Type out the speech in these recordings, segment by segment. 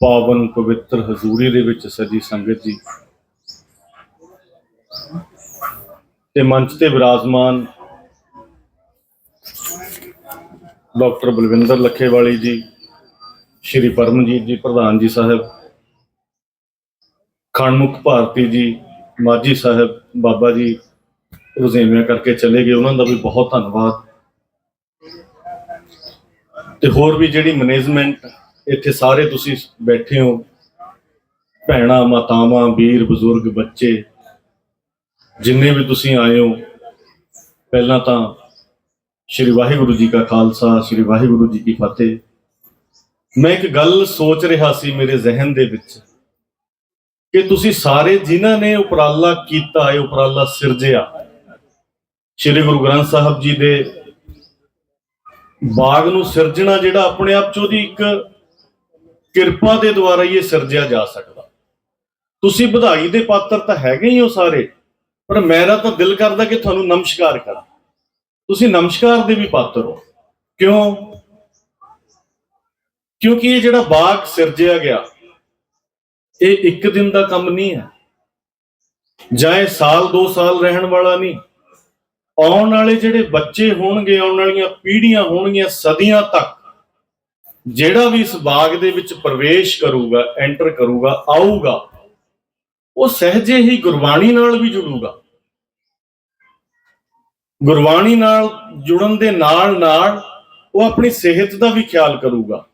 ਪਾਵਨ ਪਵਿੱਤਰ ਹਜ਼ੂਰੀ ਦੇ ਵਿੱਚ ਸਜੀ ਸੰਗਤ ਜੀ। ਤੇ ਮੰਚ ਤੇ ਵਿਰਾਜਮਾਨ ਡਾਕਟਰ ਬਲਵਿੰਦਰ ਲੱਖੇਵਾਲੀ ਜੀ, ਸ਼੍ਰੀ ਪਰਮਜੀਤ ਜੀ, ਪ੍ਰਧਾਨ ਜੀ ਸਾਹਿਬ ਖਣਮੁਖ ਭਾਰਤੀ ਜੀ ਮਾਜੀ ਸਾਹਿਬ, ਬਾਬਾ ਜੀ ਰੁਜ਼ੇਵਿਆਂ ਕਰਕੇ ਚਲੇ ਗਏ। ਉਹਨਾਂ ਦਾ ਵੀ ਬਹੁਤ ਧੰਨਵਾਦ। ਤੇ ਹੋਰ ਵੀ ਜਿਹੜੀ ਮੈਨੇਜਮੈਂਟ ਇੱਥੇ ਸਾਰੇ ਤੁਸੀਂ ਬੈਠੇ ਹੋ। ਭੈਣਾਂ, ਮਾਤਾਵਾਂ, ਵੀਰ, ਬਜ਼ੁਰਗ, ਬੱਚੇ, ਜਿੰਨੇ ਵੀ ਤੁਸੀਂ ਆਏ ਹੋ, ਪਹਿਲਾਂ ਤਾਂ ਸ਼੍ਰੀ ਵਾਹਿਗੁਰੂ ਜੀ ਕਾ ਖਾਲਸਾ, ਸ਼੍ਰੀ ਵਾਹਿਗੁਰੂ ਜੀ ਕੀ ਫਤਿਹ। ਮੈਂ ਇੱਕ ਗੱਲ ਸੋਚ ਰਿਹਾ ਸੀ ਮੇਰੇ ਜ਼ਿਹਨ ਦੇ ਵਿੱਚ ਕਿ ਤੁਸੀਂ ਸਾਰੇ ਜਿਨ੍ਹਾਂ ਨੇ ਉਪਰਾਲਾ ਕੀਤਾ ਹੈ, ਉਪਰਾਲਾ ਸਿਰਜਿਆ, ਸ਼੍ਰੀ ਗੁਰੂ ਗ੍ਰੰਥ ਸਾਹਿਬ ਜੀ ਦੇ ਬਾਗ ਨੂੰ ਸਿਰਜਣਾ ਜਿਹੜਾ ਆਪਣੇ ਆਪ ਚ ਉਹਦੀ ਇੱਕ ਕਿਰਪਾ ਦੇ ਦੁਆਰਾ ਹੀ ਇਹ ਸਿਰਜਿਆ ਜਾ ਸਕਦਾ। ਤੁਸੀਂ ਵਧਾਈ ਦੇ ਪਾਤਰ ਤਾਂ ਹੈਗੇ ਹੀ ਹੋ ਸਾਰੇ, ਪਰ ਮੇਰਾ ਤਾਂ ਦਿਲ ਕਰਦਾ ਕਿ ਤੁਹਾਨੂੰ ਨਮਸਕਾਰ ਕਰਾਂ। ਤੁਸੀਂ ਨਮਸਕਾਰ ਦੇ ਵੀ ਪਾਤਰ ਹੋ। ਕਿਉਂ? ਕਿਉਂਕਿ ਇਹ ਜਿਹੜਾ ਬਾਗ ਸਿਰਜਿਆ ਗਿਆ, ਇਹ ਇੱਕ ਦਿਨ ਦਾ ਕੰਮ ਨਹੀਂ ਹੈ। ਜਾਂ ਇਹ ਸਾਲ 2 ਸਾਲ ਰਹਿਣ ਵਾਲਾ ਨਹੀਂ। ਆਉਣ ਵਾਲੇ ਜਿਹੜੇ ਬੱਚੇ ਹੋਣਗੇ, ਆਉਣ ਵਾਲੀਆਂ ਪੀੜ੍ਹੀਆਂ ਹੋਣਗੀਆਂ ਸਦੀਆਂ ਤੱਕ ਜਿਹੜਾ ਵੀ ਇਸ ਬਾਗ ਦੇ ਵਿੱਚ ਪ੍ਰਵੇਸ਼ ਕਰੂਗਾ ਐਂਟਰ ਕਰੂਗਾ, ਆਊਗਾ, ਉਹ ਸਹਿਜੇ ਹੀ ਗੁਰਬਾਣੀ ਨਾਲ ਵੀ ਜੁੜੂਗਾ। ਗੁਰਬਾਣੀ ਨਾਲ ਜੁੜਨ ਦੇ ਨਾਲ ਨਾਲ ਉਹ ਆਪਣੀ ਸਿਹਤ ਦਾ ਵੀ ਖਿਆਲ ਕਰੂਗਾ।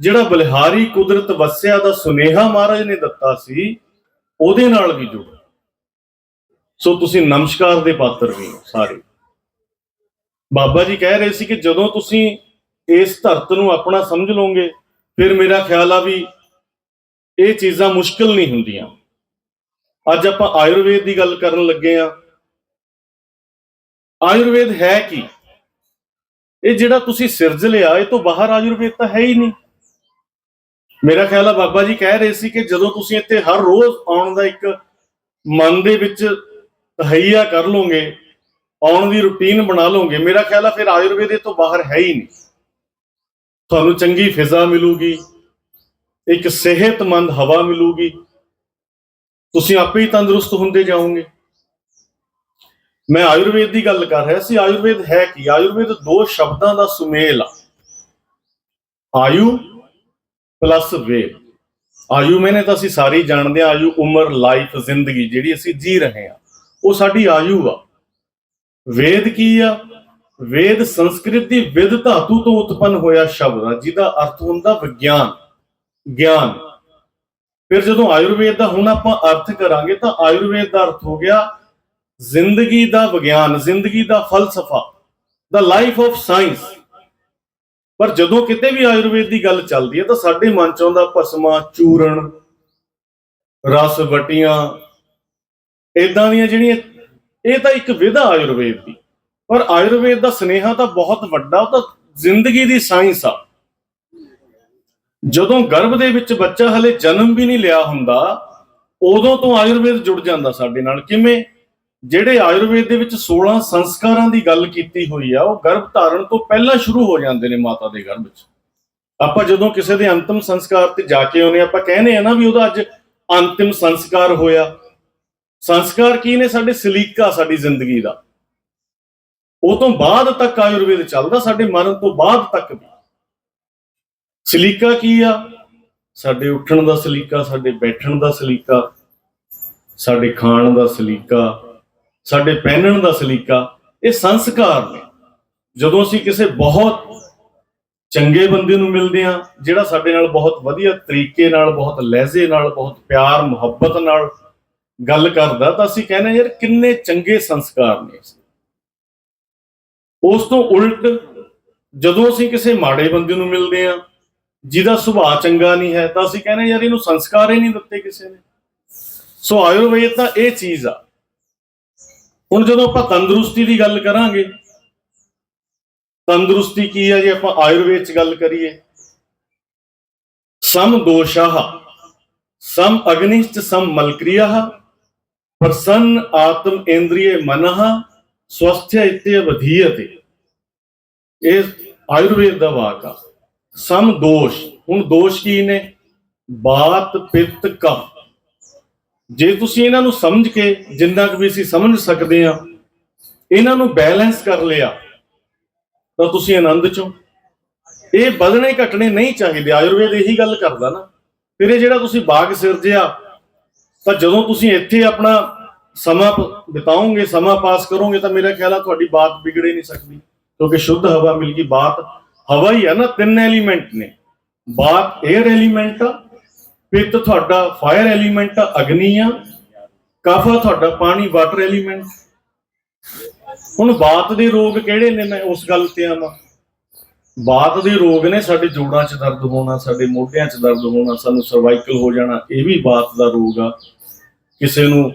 ਜਿਹੜਾ ਬਲਿਹਾਰੀ ਕੁਦਰਤ ਵਸਿਆ ਦਾ ਸੁਨੇਹਾ ਮਹਾਰਾਜ ਨੇ ਦਿੱਤਾ ਸੀ, ਉਹਦੇ ਨਾਲ ਵੀ ਜੁੜੋ। ਸੋ ਤੁਸੀਂ ਨਮਸਕਾਰ ਦੇ ਪਾਤਰ ਵੀ ਹੋ ਸਾਰੇ। ਬਾਬਾ ਜੀ ਕਹਿ ਰਹੇ ਸੀ ਕਿ ਜਦੋਂ ਤੁਸੀਂ ਇਸ ਧਰਤ ਨੂੰ ਆਪਣਾ ਸਮਝ ਲਓਗੇ, ਫਿਰ ਮੇਰਾ ਖਿਆਲ ਆ ਵੀ ਇਹ ਚੀਜ਼ਾਂ ਮੁਸ਼ਕਲ ਨਹੀਂ ਹੁੰਦੀਆਂ। ਅੱਜ ਆਪਾਂ ਆਯੁਰਵੇਦ ਦੀ ਗੱਲ ਕਰਨ ਲੱਗੇ ਆ। ਆਯੁਰਵੇਦ ਹੈ ਕੀ? ਇਹ ਜਿਹੜਾ ਤੁਸੀਂ ਸਿਰਜ ਲਿਆ, ਇਹ ਤੋਂ ਬਾਹਰ ਆਯੁਰਵੇਦ ਤਾਂ ਹੈ ਹੀ ਨਹੀਂ। ਮੇਰਾ ਖਿਆਲ ਆ ਬਾਬਾ ਜੀ ਕਹਿ ਰਹੇ ਸੀ ਕਿ ਜਦੋਂ ਤੁਸੀਂ ਇੱਥੇ ਹਰ ਰੋਜ਼ ਆਉਣ ਦਾ ਇੱਕ ਮਨ ਦੇ ਵਿੱਚ ਤਹਈਆ ਕਰ ਲਓਗੇ, ਆਉਣ ਦੀ ਰੁਟੀਨ ਬਣਾ ਲਓਗੇ, ਮੇਰਾ ਖਿਆਲ ਆ ਫਿਰ ਆਯੁਰਵੇਦ ਇਹ ਤੋਂ ਬਾਹਰ ਹੈ ਹੀ ਨਹੀਂ। ਤੁਹਾਨੂੰ ਚੰਗੀ ਫਿਜ਼ਾ ਮਿਲੂਗੀ, ਇੱਕ ਸਿਹਤਮੰਦ ਹਵਾ ਮਿਲੂਗੀ। ਤੁਸੀਂ ਆਪੇ ਹੀ ਤੰਦਰੁਸਤ ਹੁੰਦੇ ਜਾਓਗੇ। ਮੈਂ ਆਯੁਰਵੇਦ ਦੀ ਗੱਲ ਕਰ ਰਿਹਾ ਸੀ, ਆਯੁਰਵੇਦ ਹੈ ਕੀ? ਆਯੁਰਵੇਦ ਦੋ ਸ਼ਬਦਾਂ ਦਾ ਸੁਮੇਲ ਆ। ਆਯੂ ਪਲੱਸ ਵੇਦ ਆਯੂ ਮੈਨੇ ਤਾਂ ਅਸੀਂ ਸਾਰੇ ਜਾਣਦੇ ਆ ਆਯੂ ਉਮਰ, ਲਾਈਫ, ਜ਼ਿੰਦਗੀ ਜਿਹੜੀ ਅਸੀਂ ਜੀ ਰਹੇ ਆ ਉਹ ਸਾਡੀ ਆਯੂ ਆ। ਵੇਦ ਕੀ ਆ? ਵੇਦ ਸੰਸਕ੍ਰਿਤ ਦੀ ਵਿਦ ਧਾਤੂ ਤੋਂ ਉਤਪੰਨ ਹੋਇਆ ਸ਼ਬਦ ਆ, ਜਿਹਦਾ ਅਰਥ ਹੁੰਦਾ ਵਿਗਿਆਨ, ਗਿਆਨ। ਫਿਰ ਜਦੋਂ ਆਯੁਰਵੇਦ ਦਾ ਹੁਣ ਆਪਾਂ ਅਰਥ ਕਰਾਂਗੇ ਤਾਂ ਆਯੁਰਵੇਦ ਦਾ ਅਰਥ ਹੋ ਗਿਆ ਜ਼ਿੰਦਗੀ ਦਾ ਵਿਗਿਆਨ, ਜ਼ਿੰਦਗੀ ਦਾ ਫਲਸਫਾ ਦਾ ਲਾਈਫ ਆਫ ਸਾਇੰਸ ਪਰ ਜਦੋਂ ਕਿਤੇ ਵੀ ਆਯੁਰਵੇਦ ਦੀ ਗੱਲ ਚੱਲਦੀ ਹੈ ਤਾਂ ਸਾਡੇ ਮਨ ਚ ਆਉਂਦਾ ਭਸਮਾ, ਚੂਰਨ, ਰਸ ਵਟੀਆਂ ਇਦਾਂ ਦੀਆਂ ਜਿਹੜੀਆਂ, ਇਹ ਤਾਂ ਇੱਕ ਵਿਧਾ ਆਯੁਰਵੇਦ ਦੀ। ਪਰ ਆਯੁਰਵੇਦ ਦਾ ਸਨੇਹਾ ਤਾਂ ਬਹੁਤ ਵੱਡਾ, ਉਹ ਤਾਂ ਜ਼ਿੰਦਗੀ ਦੀ ਸਾਇੰਸ ਆ। ਜਦੋਂ ਗਰਭ ਦੇ ਵਿੱਚ ਬੱਚਾ ਹਲੇ ਜਨਮ ਵੀ ਨਹੀਂ ਲਿਆ ਹੁੰਦਾ, ਉਦੋਂ ਤੋਂ ਆਯੁਰਵੇਦ ਜੁੜ ਜਾਂਦਾ ਸਾਡੇ ਨਾਲ। ਕਿਵੇਂ? ਜਿਹੜੇ ਆਯੁਰਵੇਦ ਦੇ ਵਿੱਚ 16 ਸੰਸਕਾਰਾਂ ਦੀ ਗੱਲ ਕੀਤੀ ਹੋਈ ਆ, ਉਹ ਗਰਭ ਧਾਰਨ ਤੋਂ ਪਹਿਲਾਂ ਸ਼ੁਰੂ ਹੋ ਜਾਂਦੇ ਨੇ ਮਾਤਾ ਦੇ ਗਰਭ ਵਿੱਚ। ਆਪਾਂ ਜਦੋਂ ਕਿਸੇ ਦੇ ਅੰਤਮ ਸੰਸਕਾਰ ਤੇ ਜਾ ਕੇ ਆਉਨੇ ਆਪਾਂ ਕਹਿੰਦੇ ਆ ਨਾ ਵੀ ਉਹਦਾ ਅੱਜ ਅੰਤਿਮ ਸੰਸਕਾਰ ਹੋਇਆ। ਸੰਸਕਾਰ ਕੀ ਨੇ? ਸਾਡੇ ਸਲੀਕਾ ਸਾਡੀ ਜ਼ਿੰਦਗੀ ਦਾ। ਉਹ ਤੋਂ ਬਾਅਦ ਤੱਕ ਆਯੁਰਵੇਦ ਚੱਲਦਾ, ਸਾਡੇ ਮਰਨ ਤੋਂ ਬਾਅਦ ਤੱਕ ਵੀ। ਸਲੀਕਾ ਕੀ ਆ? ਸਾਡੇ ਉੱਠਣ ਦਾ ਸਲੀਕਾ, ਸਾਡੇ ਬੈਠਣ ਦਾ ਸਲੀਕਾ, ਸਾਡੇ ਖਾਣ ਦਾ ਸਲੀਕਾ, ਸਾਡੇ ਪਹਿਨਣ ਦਾ ਸਲੀਕਾ, ਇਹ ਸੰਸਕਾਰ ਨੇ। ਜਦੋਂ ਅਸੀਂ ਕਿਸੇ ਬਹੁਤ ਚੰਗੇ ਬੰਦੇ ਨੂੰ ਮਿਲਦੇ ਆ ਜਿਹੜਾ ਸਾਡੇ ਨਾਲ ਬਹੁਤ ਵਧੀਆ ਤਰੀਕੇ ਨਾਲ, ਬਹੁਤ ਲਹਿਜ਼ੇ ਨਾਲ, ਬਹੁਤ ਪਿਆਰ, ਮੁਹੱਬਤ ਨਾਲ ਗੱਲ ਕਰਦਾ, ਤਾਂ ਅਸੀਂ ਕਹਿੰਦੇ ਯਾਰ ਕਿੰਨੇ ਚੰਗੇ ਸੰਸਕਾਰ ਨੇ ਉਸ ਤੋਂ ਉਲਟ ਜਦੋਂ ਅਸੀਂ ਕਿਸੇ ਮਾੜੇ ਬੰਦੇ ਨੂੰ ਮਿਲਦੇ ਆ ਜਿਹਦਾ ਸੁਭਾਅ ਚੰਗਾ ਨਹੀਂ ਹੈ, ਤਾਂ ਅਸੀਂ ਕਹਿੰਦੇ ਯਾਰ ਇਹਨੂੰ ਸੰਸਕਾਰ ਹੀ ਨਹੀਂ ਦਿੱਤੇ ਕਿਸੇ ਨੇ। ਸੋ ਆਯੁਰਵੇਦ ਤਾਂ ਇਹ ਚੀਜ਼ ਆ। ਹੁਣ ਜਦੋਂ ਆਪਾਂ ਤੰਦਰੁਸਤੀ ਦੀ ਗੱਲ ਕਰਾਂਗੇ, ਤੰਦਰੁਸਤੀ ਕੀ ਹੈ ਜੇ? ਆਪਾਂ ਆਯੁਰਵੇਦ ਚ ਗੱਲ ਕਰੀਏ। ਸਮ ਦੋਸ਼ਾਹ, ਸਮ ਅਗਨਿਸ਼ਟ, ਸਮ ਮਲਕ੍ਰਿਯਾ ਪ੍ਰਸੰਨ ਆਤਮ ਇੰਦਰੀਏ ਮਨਹ ਸਵਸਥਯ ਇਤੇ ਵਧੀਯਤੇ ਇਹ ਆਯੁਰਵੇਦ ਦਾ ਵਾਕ ਆ। ਸਮ ਹੁਣ ਦੋਸ਼ ਕੀ ਨੇ? ਬਾਤ ਪਿੱਤ ਕਫ ਜੇ ਤੁਸੀਂ ਇਹਨਾਂ ਨੂੰ ਸਮਝ ਕੇ ਜਿੰਨਾ ਕੁ ਵੀ ਅਸੀਂ ਸਮਝ ਸਕਦੇ ਆ ਇਹਨਾਂ ਨੂੰ ਬੈਲੈਂਸ ਕਰ ਲਿਆ, ਤਾਂ ਤੁਸੀਂ ਆਨੰਦ ਚੋਂ। ਇਹ ਵਧਣੇ ਘਟਣੇ ਨਹੀਂ ਚਾਹੀਦੇ। ਆਯੁਰਵੇਦ ਇਹੀ ਗੱਲ ਕਰਦਾ ਨਾ। ਫਿਰ ਇਹ ਜਿਹੜਾ ਤੁਸੀਂ ਬਾਗ ਸਿਰਜਿਆ, ਤਾਂ ਜਦੋਂ ਤੁਸੀਂ ਇੱਥੇ ਆਪਣਾ ਸਮਾਂ ਬਿਤਾਉਂਗੇ, ਸਮਾਂ ਪਾਸ ਕਰੋਗੇ ਤਾਂ ਮੇਰਾ ਖਿਆਲ ਆ ਤੁਹਾਡੀ ਬਾਤ ਵਿਗੜੇ ਨਹੀਂ ਸਕਦੀ। ਕਿਉਂਕਿ ਸ਼ੁੱਧ ਹਵਾ ਮਿਲ ਗਈ, ਬਾਤ ਹਵਾ ਹੀ ਆ ਨਾ, ਤਿੰਨ ਐਲੀਮੈਂਟ ਨੇ। ਬਾਤ 에ਅਰ ਐਲੀਮੈਂਟ ਆ, ਪਿੱਤ ਤੁਹਾਡਾ ਫਾਇਰ ਐਲੀਮੈਂਟ ਆ, ਅਗਨੀ ਆ, ਕਾਫਾ ਤੁਹਾਡਾ ਪਾਣੀ ਵਾਟਰ ਐਲੀਮੈਂਟ ਹੁਣ ਬਾਤ ਦੇ ਰੋਗ ਕਿਹੜੇ ਨੇ? ਮੈਂ ਉਸ ਗੱਲ ਤੇ ਆਵਾਂ। ਬਾਤ ਦੇ ਰੋਗ ਨੇ, ਸਾਡੇ ਜੋੜਾਂ 'ਚ ਦਰਦ ਹੋਣਾ, ਸਾਡੇ ਮੋਢਿਆਂ 'ਚ ਦਰਦ ਹੋਣਾ, ਸਾਨੂੰ ਸਰਵਾਈਕਲ ਹੋ ਜਾਣਾ, ਇਹ ਵੀ ਬਾਤ ਦਾ ਰੋਗ ਆ। ਕਿਸੇ ਨੂੰ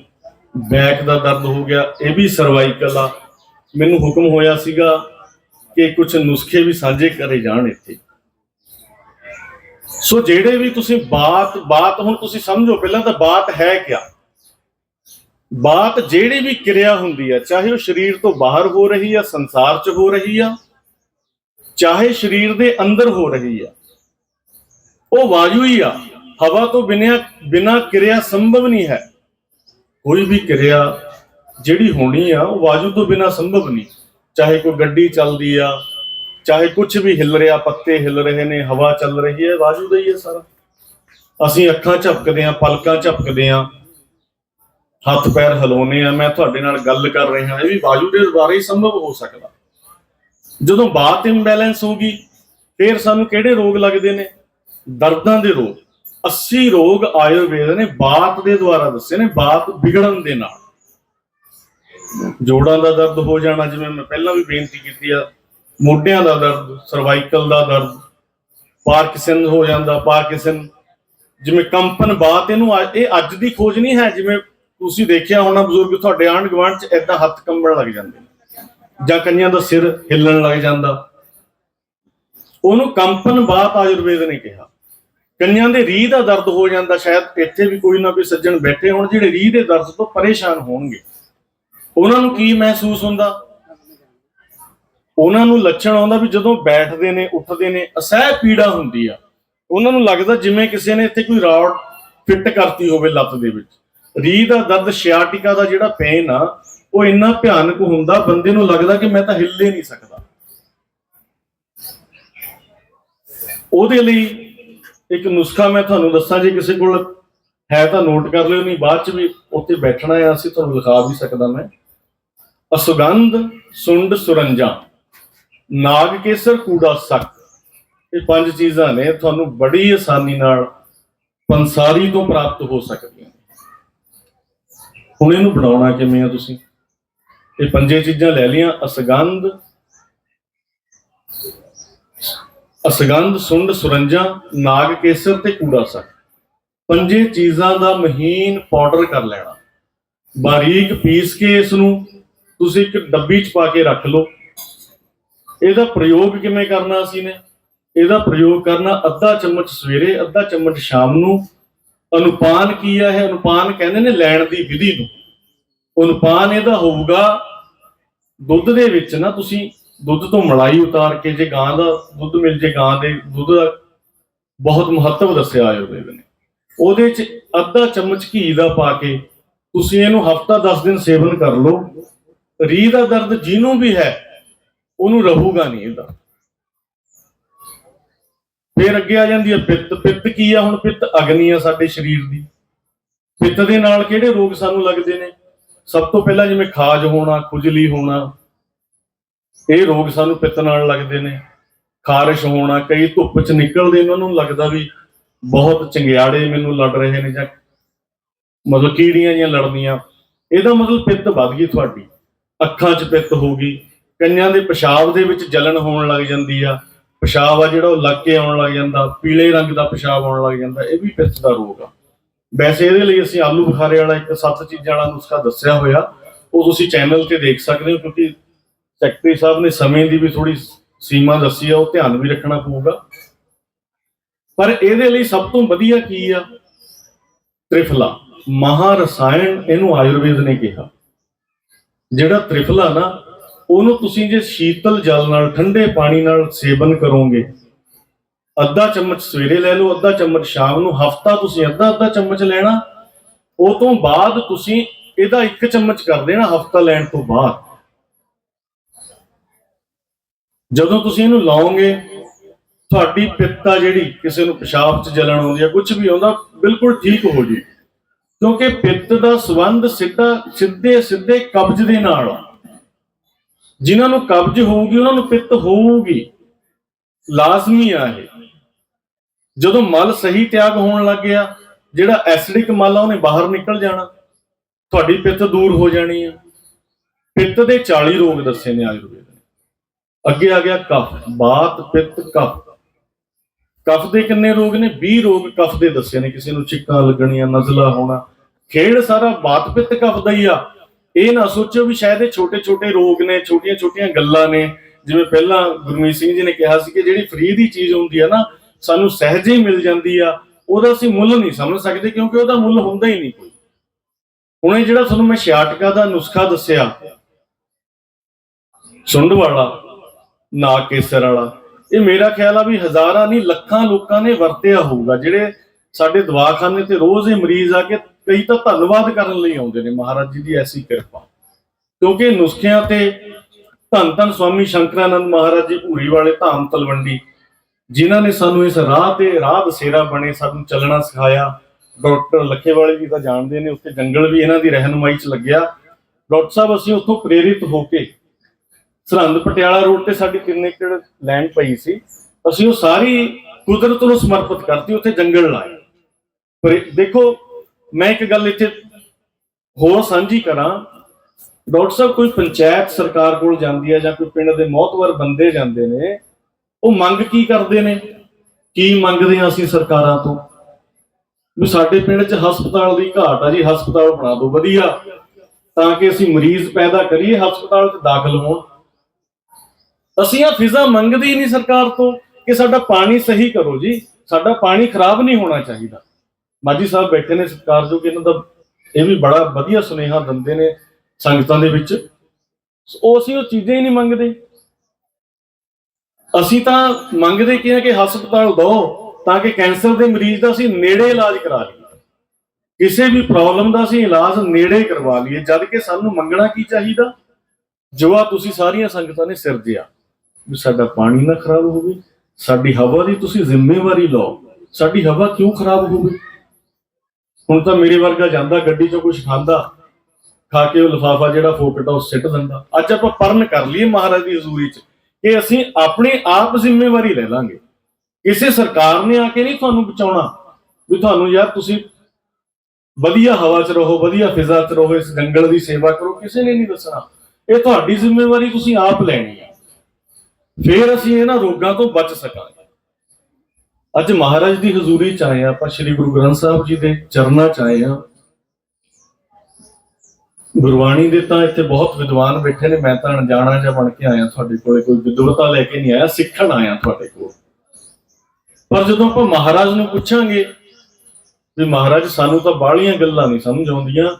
ਬੈਕ ਦਾ ਦਰਦ ਹੋ ਗਿਆ, ਇਹ ਵੀ ਸਰਵਾਈਕਲ ਆ। ਮੈਨੂੰ ਹੁਕਮ ਹੋਇਆ ਸੀਗਾ ਕਿ ਕੁਝ ਨੁਸਖੇ ਵੀ ਸਾਂਝੇ ਕਰੇ ਜਾਣ ਇੱਥੇ। ਸੋ ਜਿਹੜੇ ਵੀ ਤੁਸੀਂ ਬਾਤ ਬਾਤ ਹੁਣ ਤੁਸੀਂ ਸਮਝੋ, ਪਹਿਲਾਂ ਤਾਂ ਬਾਤ ਹੈ ਕਿਆ? ਬਾਤ ਜਿਹੜੀ ਵੀ ਕਿਰਿਆ ਹੁੰਦੀ ਆ, ਚਾਹੇ ਉਹ ਸਰੀਰ ਤੋਂ ਬਾਹਰ ਹੋ ਰਹੀ ਆ, ਸੰਸਾਰ 'ਚ ਹੋ ਰਹੀ ਆ, ਚਾਹੇ ਸਰੀਰ ਦੇ ਅੰਦਰ ਹੋ ਰਹੀ ਆ, ਉਹ ਵਾਯੂ ਹੀ ਆ। ਹਵਾ ਤੋਂ ਬਿਨਾਂ ਬਿਨਾਂ ਕਿਰਿਆ ਸੰਭਵ ਨਹੀਂ ਹੈ। ਕੋਈ ਵੀ ਕਿਰਿਆ ਜਿਹੜੀ ਹੋਣੀ ਆ, ਉਹ ਵਾਜੂ ਤੋਂ ਬਿਨਾਂ ਸੰਭਵ ਨਹੀਂ। ਚਾਹੇ ਕੋਈ ਗੱਡੀ ਚੱਲਦੀ ਆ, ਚਾਹੇ ਕੁਝ ਵੀ ਹਿੱਲ ਰਿਹਾ, ਪੱਤੇ ਹਿੱਲ ਰਹੇ ਨੇ, ਹਵਾ ਚੱਲ ਰਹੀ ਹੈ, ਵਾਜੂ ਦਾ ਹੀ ਹੈ ਸਾਰਾ। ਅਸੀਂ ਅੱਖਾਂ ਝਪਕਦੇ ਆ ਪਲਕਾਂ ਝਪਕਦੇ ਆ ਹੱਥ ਪੈਰ ਹਿਲਾਉਨੇ ਆ ਮੈਂ ਤੁਹਾਡੇ ਨਾਲ ਗੱਲ ਕਰ ਰਿਹਾ, ਇਹ ਵੀ ਵਾਜੂ ਦੇ ਦੁਆਰਾ ਹੀ ਸੰਭਵ ਹੋ ਸਕਦਾ। ਜਦੋਂ ਬਾਤ ਇੰਬੈਲੈਂਸ ਹੋਗੀ ਫਿਰ ਸਾਨੂੰ ਕਿਹੜੇ ਰੋਗ ਲੱਗਦੇ ਨੇ? ਦਰਦਾਂ ਦੇ ਰੋਗ। 80 ਰੋਗ ਆਯੁਰਵੇਦ ਨੇ ਬਾਤ ਦੇ ਦੁਆਰਾ ਦੱਸੇ ਨੇ, ਬਾਤ ਵਿਗੜਨ ਦੇ ਨਾਲ। ਜੋੜਾਂ ਦਾ ਦਰਦ ਹੋ ਜਾਣਾ, ਜਿਵੇਂ ਮੈਂ ਪਹਿਲਾਂ ਵੀ ਬੇਨਤੀ ਕੀਤੀ ਆ, ਮੋਢਿਆਂ ਦਾ ਦਰਦ ਸਰਵਾਈਕਲ ਦਾ ਦਰਦ ਪਾਰਕਿਸਨ ਹੋ ਜਾਂਦਾ ਪਾਰਕਿਸਨ ਜਿਵੇਂ ਕੰਪਨ ਬਾਤ, ਇਹਨੂੰ ਇਹ ਅੱਜ ਦੀ ਖੋਜ ਨਹੀਂ ਹੈ, ਜਿਵੇਂ ਤੁਸੀਂ ਦੇਖਿਆ ਹੋਣਾ ਬਜ਼ੁਰਗ, ਤੁਹਾਡੇ ਆਂਢ ਗੁਆਂਢ ਚ ਏਦਾਂ ਹੱਥ ਕੰਬਣ ਲੱਗ ਜਾਂਦੇ ਨੇ, ਜਾਂ ਕਈਆਂ ਦਾ ਸਿਰ ਹਿੱਲਣ ਲੱਗ ਜਾਂਦਾ। ਉਹਨੂੰ ਕੰਪਨ ਬਾਤ ਆਯੁਰਵੇਦ ਨੇ ਕਿਹਾ। ਕਈਆਂ ਦੇ ਰੀਹ ਦਾ ਦਰਦ ਹੋ ਜਾਂਦਾ ਸ਼ਾਇਦ, ਇੱਥੇ ਵੀ ਕੋਈ ਨਾ ਕੋਈ ਸੱਜਣ ਬੈਠੇ ਹੋਣ ਜਿਹੜੇ ਰੀਹ ਦੇ ਦਰਦ ਤੋਂ ਪਰੇਸ਼ਾਨ ਹੋਣਗੇ। ਉਹਨਾਂ ਨੂੰ ਕੀ ਮਹਿਸੂਸ ਹੁੰਦਾ? ਉਹਨਾਂ ਨੂੰ ਲੱਛਣ ਆਉਂਦਾ ਵੀ ਜਦੋਂ ਬੈਠਦੇ ਨੇ, ਉੱਠਦੇ ਨੇ, ਅਸਹਿ ਪੀੜਾ ਹੁੰਦੀ ਆ। ਉਹਨਾਂ ਨੂੰ ਲੱਗਦਾ ਜਿਵੇਂ ਕਿਸੇ ਨੇ ਇੱਥੇ ਕੋਈ ਰਾਡ ਫਿੱਟ ਕਰਤੀ ਹੋਵੇ ਲੱਤ ਦੇ ਵਿੱਚ। ਰੀਹ ਦਾ ਦਰਦ ਸ਼ਿਆਟਿਕਾ ਦਾ ਜਿਹੜਾ ਪੇਨ ਆ, ਉਹ ਇੰਨਾ ਭਿਆਨਕ ਹੁੰਦਾ, ਬੰਦੇ ਨੂੰ ਲੱਗਦਾ ਕਿ ਮੈਂ ਤਾਂ ਹਿੱਲੇ ਨਹੀਂ ਸਕਦਾ। ਉਹਦੇ ਲਈ ਇੱਕ ਨੁਸਖਾ ਮੈਂ ਤੁਹਾਨੂੰ ਦੱਸਾਂ, ਜੇ ਕਿਸੇ ਕੋਲ ਹੈ ਤਾਂ ਨੋਟ ਕਰ ਲਿਓ, ਨਹੀਂ ਬਾਅਦ ਚ ਵੀ ਉੱਥੇ ਬੈਠਣਾ ਆ, ਅਸੀਂ ਤੁਹਾਨੂੰ ਲਿਖਾ ਵੀ ਸਕਦਾ ਮੈਂ। ਅਸੁਗੰਧ, ਸੁੰਡ, ਸੁਰੰਜਾਂ, ਨਾਗ ਕੇਸਰ, ਕੂੜਾ ਸਕ, ਇਹ ਪੰਜ ਚੀਜ਼ਾਂ ਨੇ, ਤੁਹਾਨੂੰ ਬੜੀ ਆਸਾਨੀ ਨਾਲ ਪੰਸਾਰੀ ਤੋਂ ਪ੍ਰਾਪਤ ਹੋ ਸਕਦੀਆਂ ਹੁਣ ਇਹਨੂੰ ਬਣਾਉਣਾ ਕਿਵੇਂ ਆ ਤੁਸੀਂ? ਇਹ ਪੰਜੇ ਚੀਜ਼ਾਂ ਲੈ ਲਈਆਂ, ਅਸਗੰਧ ਅਸਗੰਧ, ਸੁੰਡ, ਸੁਰੰਜਾਂ, ਨਾਗ ਕੇਸਰ ਤੇ ਕੂੜਾ ਸਰ ਪੰਜੇ ਚੀਜ਼ਾਂ ਦਾ ਮਹੀਨ ਪਾਊਡਰ ਕਰ ਲੈਣਾ। ਬਾਰੀਕ ਪੀਸ ਕੇ ਇਸ ਨੂੰ ਤੁਸੀਂ ਇੱਕ ਡੱਬੀ 'ਚ ਪਾ ਕੇ ਰੱਖ ਲਓ। ਇਹਦਾ ਪ੍ਰਯੋਗ ਕਿਵੇਂ ਕਰਨਾ ਅਸੀਂ ਨੇ? ਇਹਦਾ ਪ੍ਰਯੋਗ ਕਰਨਾ ਅੱਧਾ ਚਮਚ ਸਵੇਰੇ, ਅੱਧਾ ਚਮਚ ਸ਼ਾਮ ਨੂੰ। ਅਨੁਪਾਨ ਕੀ ਆ ਹੈ ਅਨੁਪਾਨ ਕਹਿੰਦੇ ਨੇ ਲੈਣ ਦੀ ਵਿਧੀ ਨੂੰ। ਅਨੁਪਾਨ ਇਹਦਾ ਹੋਊਗਾ ਦੁੱਧ ਦੇ ਵਿੱਚ ਨਾ ਤੁਸੀਂ ਦੁੱਧ ਤੋਂ ਮਲਾਈ ਉਤਾਰ ਕੇ ਜੇ ਗਾਂ ਦਾ ਦੁੱਧ ਮਿਲ ਜੇ ਗਾਂ ਦੇ ਦੁੱਧ ਦਾ ਬਹੁਤ ਮਹੱਤਵ ਦੱਸਿਆ ਆਯੁਰਵੇਦ ਨੇ। ਉਹਦੇ 'ਚ ਅੱਧਾ ਚਮਚ ਘੀ ਦਾ ਪਾ ਕੇ ਤੁਸੀਂ ਇਹਨੂੰ ਹਫਤਾ 10 ਦਿਨ ਸੇਵਨ ਕਰ ਲਓ। ਰੀਹ ਦਾ ਦਰਦ ਜਿਹਨੂੰ ਵੀ ਹੈ, ਉਹਨੂੰ ਰਹੂਗਾ ਨਹੀਂ ਇਹਦਾ। ਫਿਰ ਅੱਗੇ ਆ ਜਾਂਦੀ ਹੈ ਪਿੱਤ। ਪਿੱਤ ਕੀ ਆ? ਹੁਣ ਪਿੱਤ ਅਗਨੀ ਆ ਸਾਡੇ ਸਰੀਰ ਦੀ। ਪਿੱਤ ਦੇ ਨਾਲ ਕਿਹੜੇ ਰੋਗ ਸਾਨੂੰ ਲੱਗਦੇ ਨੇ? ਸਭ ਤੋਂ ਪਹਿਲਾਂ ਜਿਵੇਂ ਖਾਜ ਹੋਣਾ, ਖੁਜਲੀ ਹੋਣਾ ਇਹ ਰੋਗ ਸਾਨੂੰ ਪਿੱਤ ਨਾਲ ਲੱਗਦੇ ਨੇ, ਖਾਰਿਸ਼ ਹੋਣਾ, ਕਈ ਧੁੱਪ 'ਚ ਨਿਕਲਦੇ ਇਹਨਾਂ ਨੂੰ ਲੱਗਦਾ ਵੀ ਬਹੁਤ ਚੰਗਿਆੜੇ ਮੈਨੂੰ ਲੜ ਰਹੇ ਨੇ ਜਾਂ ਮਤਲਬ ਕੀੜੀਆਂ ਜਾਂ ਲੜਨੀਆਂ ਇਹਦਾ ਮਤਲਬ ਪਿੱਤ ਵੱਧ ਗਈ ਤੁਹਾਡੀ। ਅੱਖਾਂ 'ਚ ਪਿੱਤ ਹੋ ਗਈ ਕਈਆਂ ਦੇ ਪਿਸ਼ਾਬ ਦੇ ਵਿੱਚ ਜਲਨ ਹੋਣ ਲੱਗ ਜਾਂਦੀ ਆ। ਪਿਸ਼ਾਬ ਆ ਜਿਹੜਾ ਉਹ ਲੱਗ ਕੇ ਆਉਣ ਲੱਗ ਜਾਂਦਾ, ਪੀਲੇ ਰੰਗ ਦਾ ਪਿਸ਼ਾਬ ਆਉਣ ਲੱਗ ਜਾਂਦਾ, ਇਹ ਵੀ ਪਿੱਤ ਦਾ ਰੋਗ ਆ। ਵੈਸੇ ਇਹਦੇ ਲਈ ਅਸੀਂ ਆਲੂ ਬੁਖਾਰੇ ਵਾਲਾ ਇੱਕ ਸੱਤ ਚੀਜ਼ਾਂ ਵਾਲਾ ਨੁਸਖਾ ਦੱਸਿਆ ਹੋਇਆ, ਉਹ ਤੁਸੀਂ ਚੈਨਲ ਤੇ ਦੇਖ ਸਕਦੇ ਹੋ, ਕਿਉਂਕਿ ਸੈਕਟਰੀ ਸਾਹਿਬ ਨੇ ਸਮੇਂ ਦੀ ਵੀ ਥੋੜੀ ਸੀਮਾ ਦੱਸੀ ਆ, ਉਹ ਧਿਆਨ ਵੀ ਰੱਖਣਾ ਪਊਗਾ। ਪਰ ਇਹਦੇ ਲਈ ਸਭ ਤੋਂ ਵਧੀਆ ਕੀ ਆ? ਤ੍ਰਿਫਲਾ ਮਹਾ ਰਸਾਇਣ ਇਹਨੂੰ ਆਯੁਰਵੇਦ ਨੇ ਕਿਹਾ। ਜਿਹੜਾ ਤ੍ਰਿਫਲਾ ਨਾ, ਉਹਨੂੰ ਤੁਸੀਂ ਜੇ ਸ਼ੀਤਲ ਜਲ ਨਾਲ, ਠੰਡੇ ਪਾਣੀ ਨਾਲ ਸੇਵਨ ਕਰੋਗੇ, ਅੱਧਾ ਚਮਚ ਸਵੇਰੇ ਲੈ ਲਓ, ਅੱਧਾ ਚਮਚ ਸ਼ਾਮ ਨੂੰ, ਹਫਤਾ ਤੁਸੀਂ ਅੱਧਾ ਅੱਧਾ ਚਮਚ ਲੈਣਾ, ਉਹ ਤੋਂ ਬਾਅਦ ਤੁਸੀਂ ਇਹਦਾ ਇੱਕ ਚਮਚ ਕਰ ਦੇਣਾ ਹਫਤਾ ਲੈਣ ਤੋਂ ਬਾਅਦ। ਜਦੋਂ ਤੁਸੀਂ ਇਹਨੂੰ ਲਾਓਗੇ, ਤੁਹਾਡੀ ਪਿੱਤਾ ਜਿਹੜੀ ਕਿਸੇ ਨੂੰ ਪਿਸ਼ਾਬ 'ਚ ਜਲਣ ਆਉਂਦੀ ਹੈ ਕੁਝ ਵੀ ਆਉਂਦਾ, ਬਿਲਕੁਲ ਠੀਕ ਹੋ ਜੀ। ਕਿਉਂਕਿ ਪਿੱਤ ਦਾ ਸੰਬੰਧ ਸਿੱਧਾ, ਸਿੱਧੇ ਸਿੱਧੇ ਕਬਜ਼ ਦੇ ਨਾਲ ਆ। ਜਿਨ੍ਹਾਂ ਨੂੰ ਕਬਜ਼ ਹੋਊਗੀ, ਉਹਨਾਂ ਨੂੰ ਪਿੱਤ ਹੋਊਗੀ। ਲਾਜ਼ਮੀ ਆ ਇਹ। ਜਦੋਂ ਮਲ ਸਹੀ ਤਿਆਗ ਹੋਣ ਲੱਗ ਗਿਆ, ਜਿਹੜਾ ਐਸਿਡਿਕ ਮਲ ਆ, ਉਹਨੇ ਬਾਹਰ ਨਿਕਲ ਜਾਣਾ। ਤੁਹਾਡੀ ਪਿੱਤ ਦੂਰ ਹੋ ਜਾਣੀ ਆ। ਪਿੱਤ ਦੇ 40 ਰੋਗ ਦੱਸੇ ਨੇ ਆਯੁਰਵੇਦ ਅੱਗੇ ਆ ਗਿਆ ਕਫ, ਬਾਤ, ਪਿੱਤ, ਕਫ। ਕਫ ਦੇ ਕਿੰਨੇ ਰੋਗ ਨੇ? 20 ਰੋਗ ਕਫ ਦੇ ਦੱਸੇ ਨੇ। ਕਿਸੇ ਨੂੰ ਛਿੱਕਾਂ ਲੱਗਣੀਆਂ, ਨਜ਼ਲਾ ਹੋਣਾ। ਖੇੜ ਸਾਰਾ ਬਾਤ, ਪਿੱਤ, ਕਫ ਦਾ ਹੀ ਆ। ਇਹ ਨਾ ਸੋਚੋ ਵੀ ਸ਼ਾਇਦ ਇਹ ਛੋਟੇ ਛੋਟੇ ਰੋਗ ਨੇ ਛੋਟੀਆਂ ਛੋਟੀਆਂ ਗੱਲਾਂ ਨੇ। ਜਿਵੇਂ ਪਹਿਲਾਂ ਗੁਰਮੀਤ ਸਿੰਘ ਜੀ ਨੇ ਕਿਹਾ ਸੀ ਕਿ ਜਿਹੜੀ ਫ੍ਰੀ ਦੀ ਚੀਜ਼ ਹੁੰਦੀ ਆ ਨਾ, ਸਾਨੂੰ ਸਹਿਜੇ ਹੀ ਮਿਲ ਜਾਂਦੀ ਆ। ਉਹਦਾ ਅਸੀਂ ਮੁੱਲ ਨਹੀਂ ਸਮਝ ਸਕਦੇ ਕਿਉਂਕਿ ਉਹਦਾ ਮੁੱਲ ਹੁੰਦਾ ਹੀ ਨਹੀਂ ਕੋਈ। ਹੁਣ ਇਹ ਜਿਹੜਾ ਤੁਹਾਨੂੰ ਮੈਂ ਛਿਆਟਕਾ ਦਾ ਨੁਸਖਾ ਦੱਸਿਆ, ਸੁੰਡ ਵਾਲਾ ਨਾ ਕੇਸਰ ਵਾਲਾ। ਇਹ ਮੇਰਾ ਖਿਆਲ ਆ ਵੀ ਹਜ਼ਾਰਾਂ ਨਹੀਂ, ਲੱਖਾਂ ਲੋਕਾਂ ਨੇ ਵਰਤਿਆ ਹੋਊਗਾ। ਜਿਹੜੇ ਸਾਡੇ ਦਵਾਖਾਨੇ ਤੇ ਰੋਜ਼ ਇਹ ਮਰੀਜ਼ ਆ ਕੇ ਕਈ ਤਾਂ ਧੰਨਵਾਦ ਕਰਨ ਲਈ ਆਉਂਦੇ ਨੇ। ਮਹਾਰਾਜ ਜੀ ਦੀ ਐਸੀ ਕਿਰਪਾ। ਕਿਉਂਕਿ ਨੁਸਖਿਆਂ ਤੇ ਧੰਨ ਧੰਨ ਸਵਾਮੀ ਸ਼ੰਕਰਾਨੰਦ ਮਹਾਰਾਜ ਜੀ ਭੂਰੀ ਵਾਲੇ ਧਾਮ ਤਲਵੰਡੀ, ਜਿਨ੍ਹਾਂ ਨੇ ਸਾਨੂੰ ਇਸ ਰਾਹ ਤੇ ਰਾਹ ਬਸੇਰਾ ਬਣੇ, ਸਾਨੂੰ ਚੱਲਣਾ ਸਿਖਾਇਆ। ਡਾਕਟਰ ਲੱਖੇਵਾਲੇ ਜੀ ਤਾਂ ਜਾਣਦੇ ਨੇ, ਉੱਥੇ ਜੰਗਲ ਵੀ ਇਹਨਾਂ ਦੀ ਰਹਿਨੁਮਾਈ 'ਚ ਲੱਗਿਆ। ਡਾਕਟਰ ਸਾਹਿਬ, ਅਸੀਂ ਉੱਥੋਂ ਪ੍ਰੇਰਿਤ ਹੋ ਕੇ ਸਰਹੰਦ ਪਟਿਆਲਾ ਰੋਡ ਤੇ ਸਾਡੀ ਤਿੰਨ ਏਕੜ ਲੈਂਡ ਪਈ ਸੀ। ਅਸੀਂ ਉਹ ਸਾਰੀ ਕੁਦਰਤ ਨੂੰ ਸਮਰਪਿਤ ਕਰਤੀ, ਉੱਥੇ ਜੰਗਲ ਲਾਏ। ਪਰ ਦੇਖੋ, ਮੈਂ ਇੱਕ ਗੱਲ ਇੱਥੇ ਹੋਰ ਸਾਂਝੀ ਕਰਾਂ। ਡਾਕਟਰ ਸਾਹਿਬ, ਕੋਈ ਪੰਚਾਇਤ ਸਰਕਾਰ ਕੋਲ ਜਾਂਦੀ ਹੈ ਜਾਂ ਕੋਈ ਪਿੰਡ ਦੇ ਮੌਤਵਰ ਬੰਦੇ ਜਾਂਦੇ ਨੇ, ਉਹ ਮੰਗ ਕੀ ਕਰਦੇ ਨੇ? ਕੀ ਮੰਗਦੇ ਆ ਅਸੀਂ ਸਰਕਾਰਾਂ ਤੋਂ? ਵੀ ਸਾਡੇ ਪਿੰਡ 'ਚ ਹਸਪਤਾਲ ਦੀ ਘਾਟ ਆ ਜੀ, ਹਸਪਤਾਲ ਬਣਾ ਦਿਓ, ਵਧੀਆ। ਤਾਂ ਕਿ ਅਸੀਂ ਮਰੀਜ਼ ਪੈਦਾ ਕਰੀਏ, ਹਸਪਤਾਲ 'ਚ ਦਾਖਲ ਹੋਣ। ਅਸੀਂ ਆ ਫਿਜ਼ਾ ਮੰਗਦੇ ਹੀ ਨਹੀਂ ਸਰਕਾਰ ਤੋਂ ਕਿ ਸਾਡਾ ਪਾਣੀ ਸਹੀ ਕਰੋ ਜੀ। ਸਾਡਾ ਪਾਣੀ ਖਰਾਬ ਨਹੀਂ ਹੋਣਾ ਚਾਹੀਦਾ। ਮਾਜੀ ਸਾਹਿਬ ਬੈਠੇ ਨੇ ਸਰਕਾਰ ਜੋ ਕਿ ਇਹਨਾਂ ਦਾ ਇਹ ਵੀ ਬੜਾ ਵਧੀਆ ਸੁਨੇਹਾ ਦਿੰਦੇ ਨੇ ਸੰਗਤਾਂ ਦੇ ਵਿੱਚ। ਉਹ ਅਸੀਂ ਉਹ ਚੀਜ਼ਾਂ ਹੀ ਨਹੀਂ ਮੰਗਦੇ। ਅਸੀਂ ਤਾਂ ਮੰਗਦੇ ਕੀ ਹੈ ਕਿ ਹਸਪਤਾਲ ਦੋ ਤਾਂ ਕਿ ਕੈਂਸਰ ਦੇ ਮਰੀਜ਼ ਦਾ ਅਸੀਂ ਨੇੜੇ ਇਲਾਜ ਕਰਾ ਲਈਏ। ਕਿਸੇ ਵੀ ਪ੍ਰੋਬਲਮ ਦਾ ਅਸੀਂ ਇਲਾਜ ਨੇੜੇ ਕਰਵਾ ਲਈਏ। ਜਦ ਕਿ ਸਾਨੂੰ ਮੰਗਣਾ ਕੀ ਚਾਹੀਦਾ? ਜੋ ਆ ਤੁਸੀਂ ਸਾਰੀਆਂ ਸੰਗਤਾਂ ਨੇ ਸਿਰਜਿਆ ਵੀ ਸਾਡਾ ਪਾਣੀ ਨਾ ਖਰਾਬ ਹੋਵੇ, ਸਾਡੀ ਹਵਾ ਦੀ ਤੁਸੀਂ ਜ਼ਿੰਮੇਵਾਰੀ ਲਓ। ਸਾਡੀ ਹਵਾ ਕਿਉਂ ਖਰਾਬ ਹੋਵੇ? ਹੁਣ ਤਾਂ ਮੇਰੇ ਵਰਗਾ ਜਾਂਦਾ, ਗੱਡੀ 'ਚੋਂ ਕੁਝ ਖਾਂਦਾ, ਖਾ ਕੇ ਉਹ ਲਿਫਾਫਾ ਜਿਹੜਾ ਫੋਕਟ ਆ ਉਹ ਸਿੱਟ ਦਿੰਦਾ। ਅੱਜ ਆਪਾਂ ਪਰਨ ਕਰ ਲਈਏ ਮਹਾਰਾਜ ਦੀ ਹਜ਼ੂਰੀ 'ਚ ਕਿ ਅਸੀਂ ਆਪਣੇ ਆਪ ਜ਼ਿੰਮੇਵਾਰੀ ਲੈ ਲਾਂਗੇ। ਕਿਸੇ ਸਰਕਾਰ ਨੇ ਆ ਕੇ ਨਹੀਂ ਤੁਹਾਨੂੰ ਬਚਾਉਣਾ ਵੀ ਤੁਹਾਨੂੰ ਯਾਰ ਤੁਸੀਂ ਵਧੀਆ ਹਵਾ 'ਚ ਰਹੋ, ਵਧੀਆ ਫਿਜ਼ਾ 'ਚ ਰਹੋ, ਇਸ ਜੰਗਲ ਦੀ ਸੇਵਾ ਕਰੋ, ਕਿਸੇ ਨੇ ਨਹੀਂ ਦੱਸਣਾ। ਇਹ ਤੁਹਾਡੀ ਜ਼ਿੰਮੇਵਾਰੀ ਤੁਸੀਂ ਆਪ ਲੈਣੀ ਹੈ ਫਿਰ ਅਸੀਂ ਇਹਨਾਂ ਰੋਗਾਂ ਤੋਂ ਬਚ ਸਕਾਂਗੇ। ਅੱਜ ਮਹਾਰਾਜ ਦੀ ਹਜ਼ੂਰੀ ਚ ਆਏ ਹਾਂ ਆਪਾਂ, ਸ੍ਰੀ ਗੁਰੂ ਗ੍ਰੰਥ ਸਾਹਿਬ ਜੀ ਦੇ ਚਰਨਾਂ ਚ ਆਏ ਹਾਂ। ਗੁਰਬਾਣੀ ਦੇ ਤਾਂ ਇੱਥੇ ਬਹੁਤ ਵਿਦਵਾਨ ਬੈਠੇ ਨੇ, ਮੈਂ ਤਾਂ ਅਣਜਾਣਾ ਜਿਹਾ ਬਣ ਕੇ ਆਇਆ ਤੁਹਾਡੇ ਕੋਲੇ, ਕੋਈ ਵਿਦਵਤਾ ਲੈ ਕੇ ਨਹੀਂ ਆਇਆ, ਸਿੱਖਣ ਆਇਆ ਤੁਹਾਡੇ ਕੋਲ। ਪਰ ਜਦੋਂ ਆਪਾਂ ਮਹਾਰਾਜ ਨੂੰ ਪੁੱਛਾਂਗੇ ਵੀ ਮਹਾਰਾਜ, ਸਾਨੂੰ ਤਾਂ ਬਾਹਲੀਆਂ ਗੱਲਾਂ ਨਹੀਂ ਸਮਝ ਆਉਂਦੀਆਂ,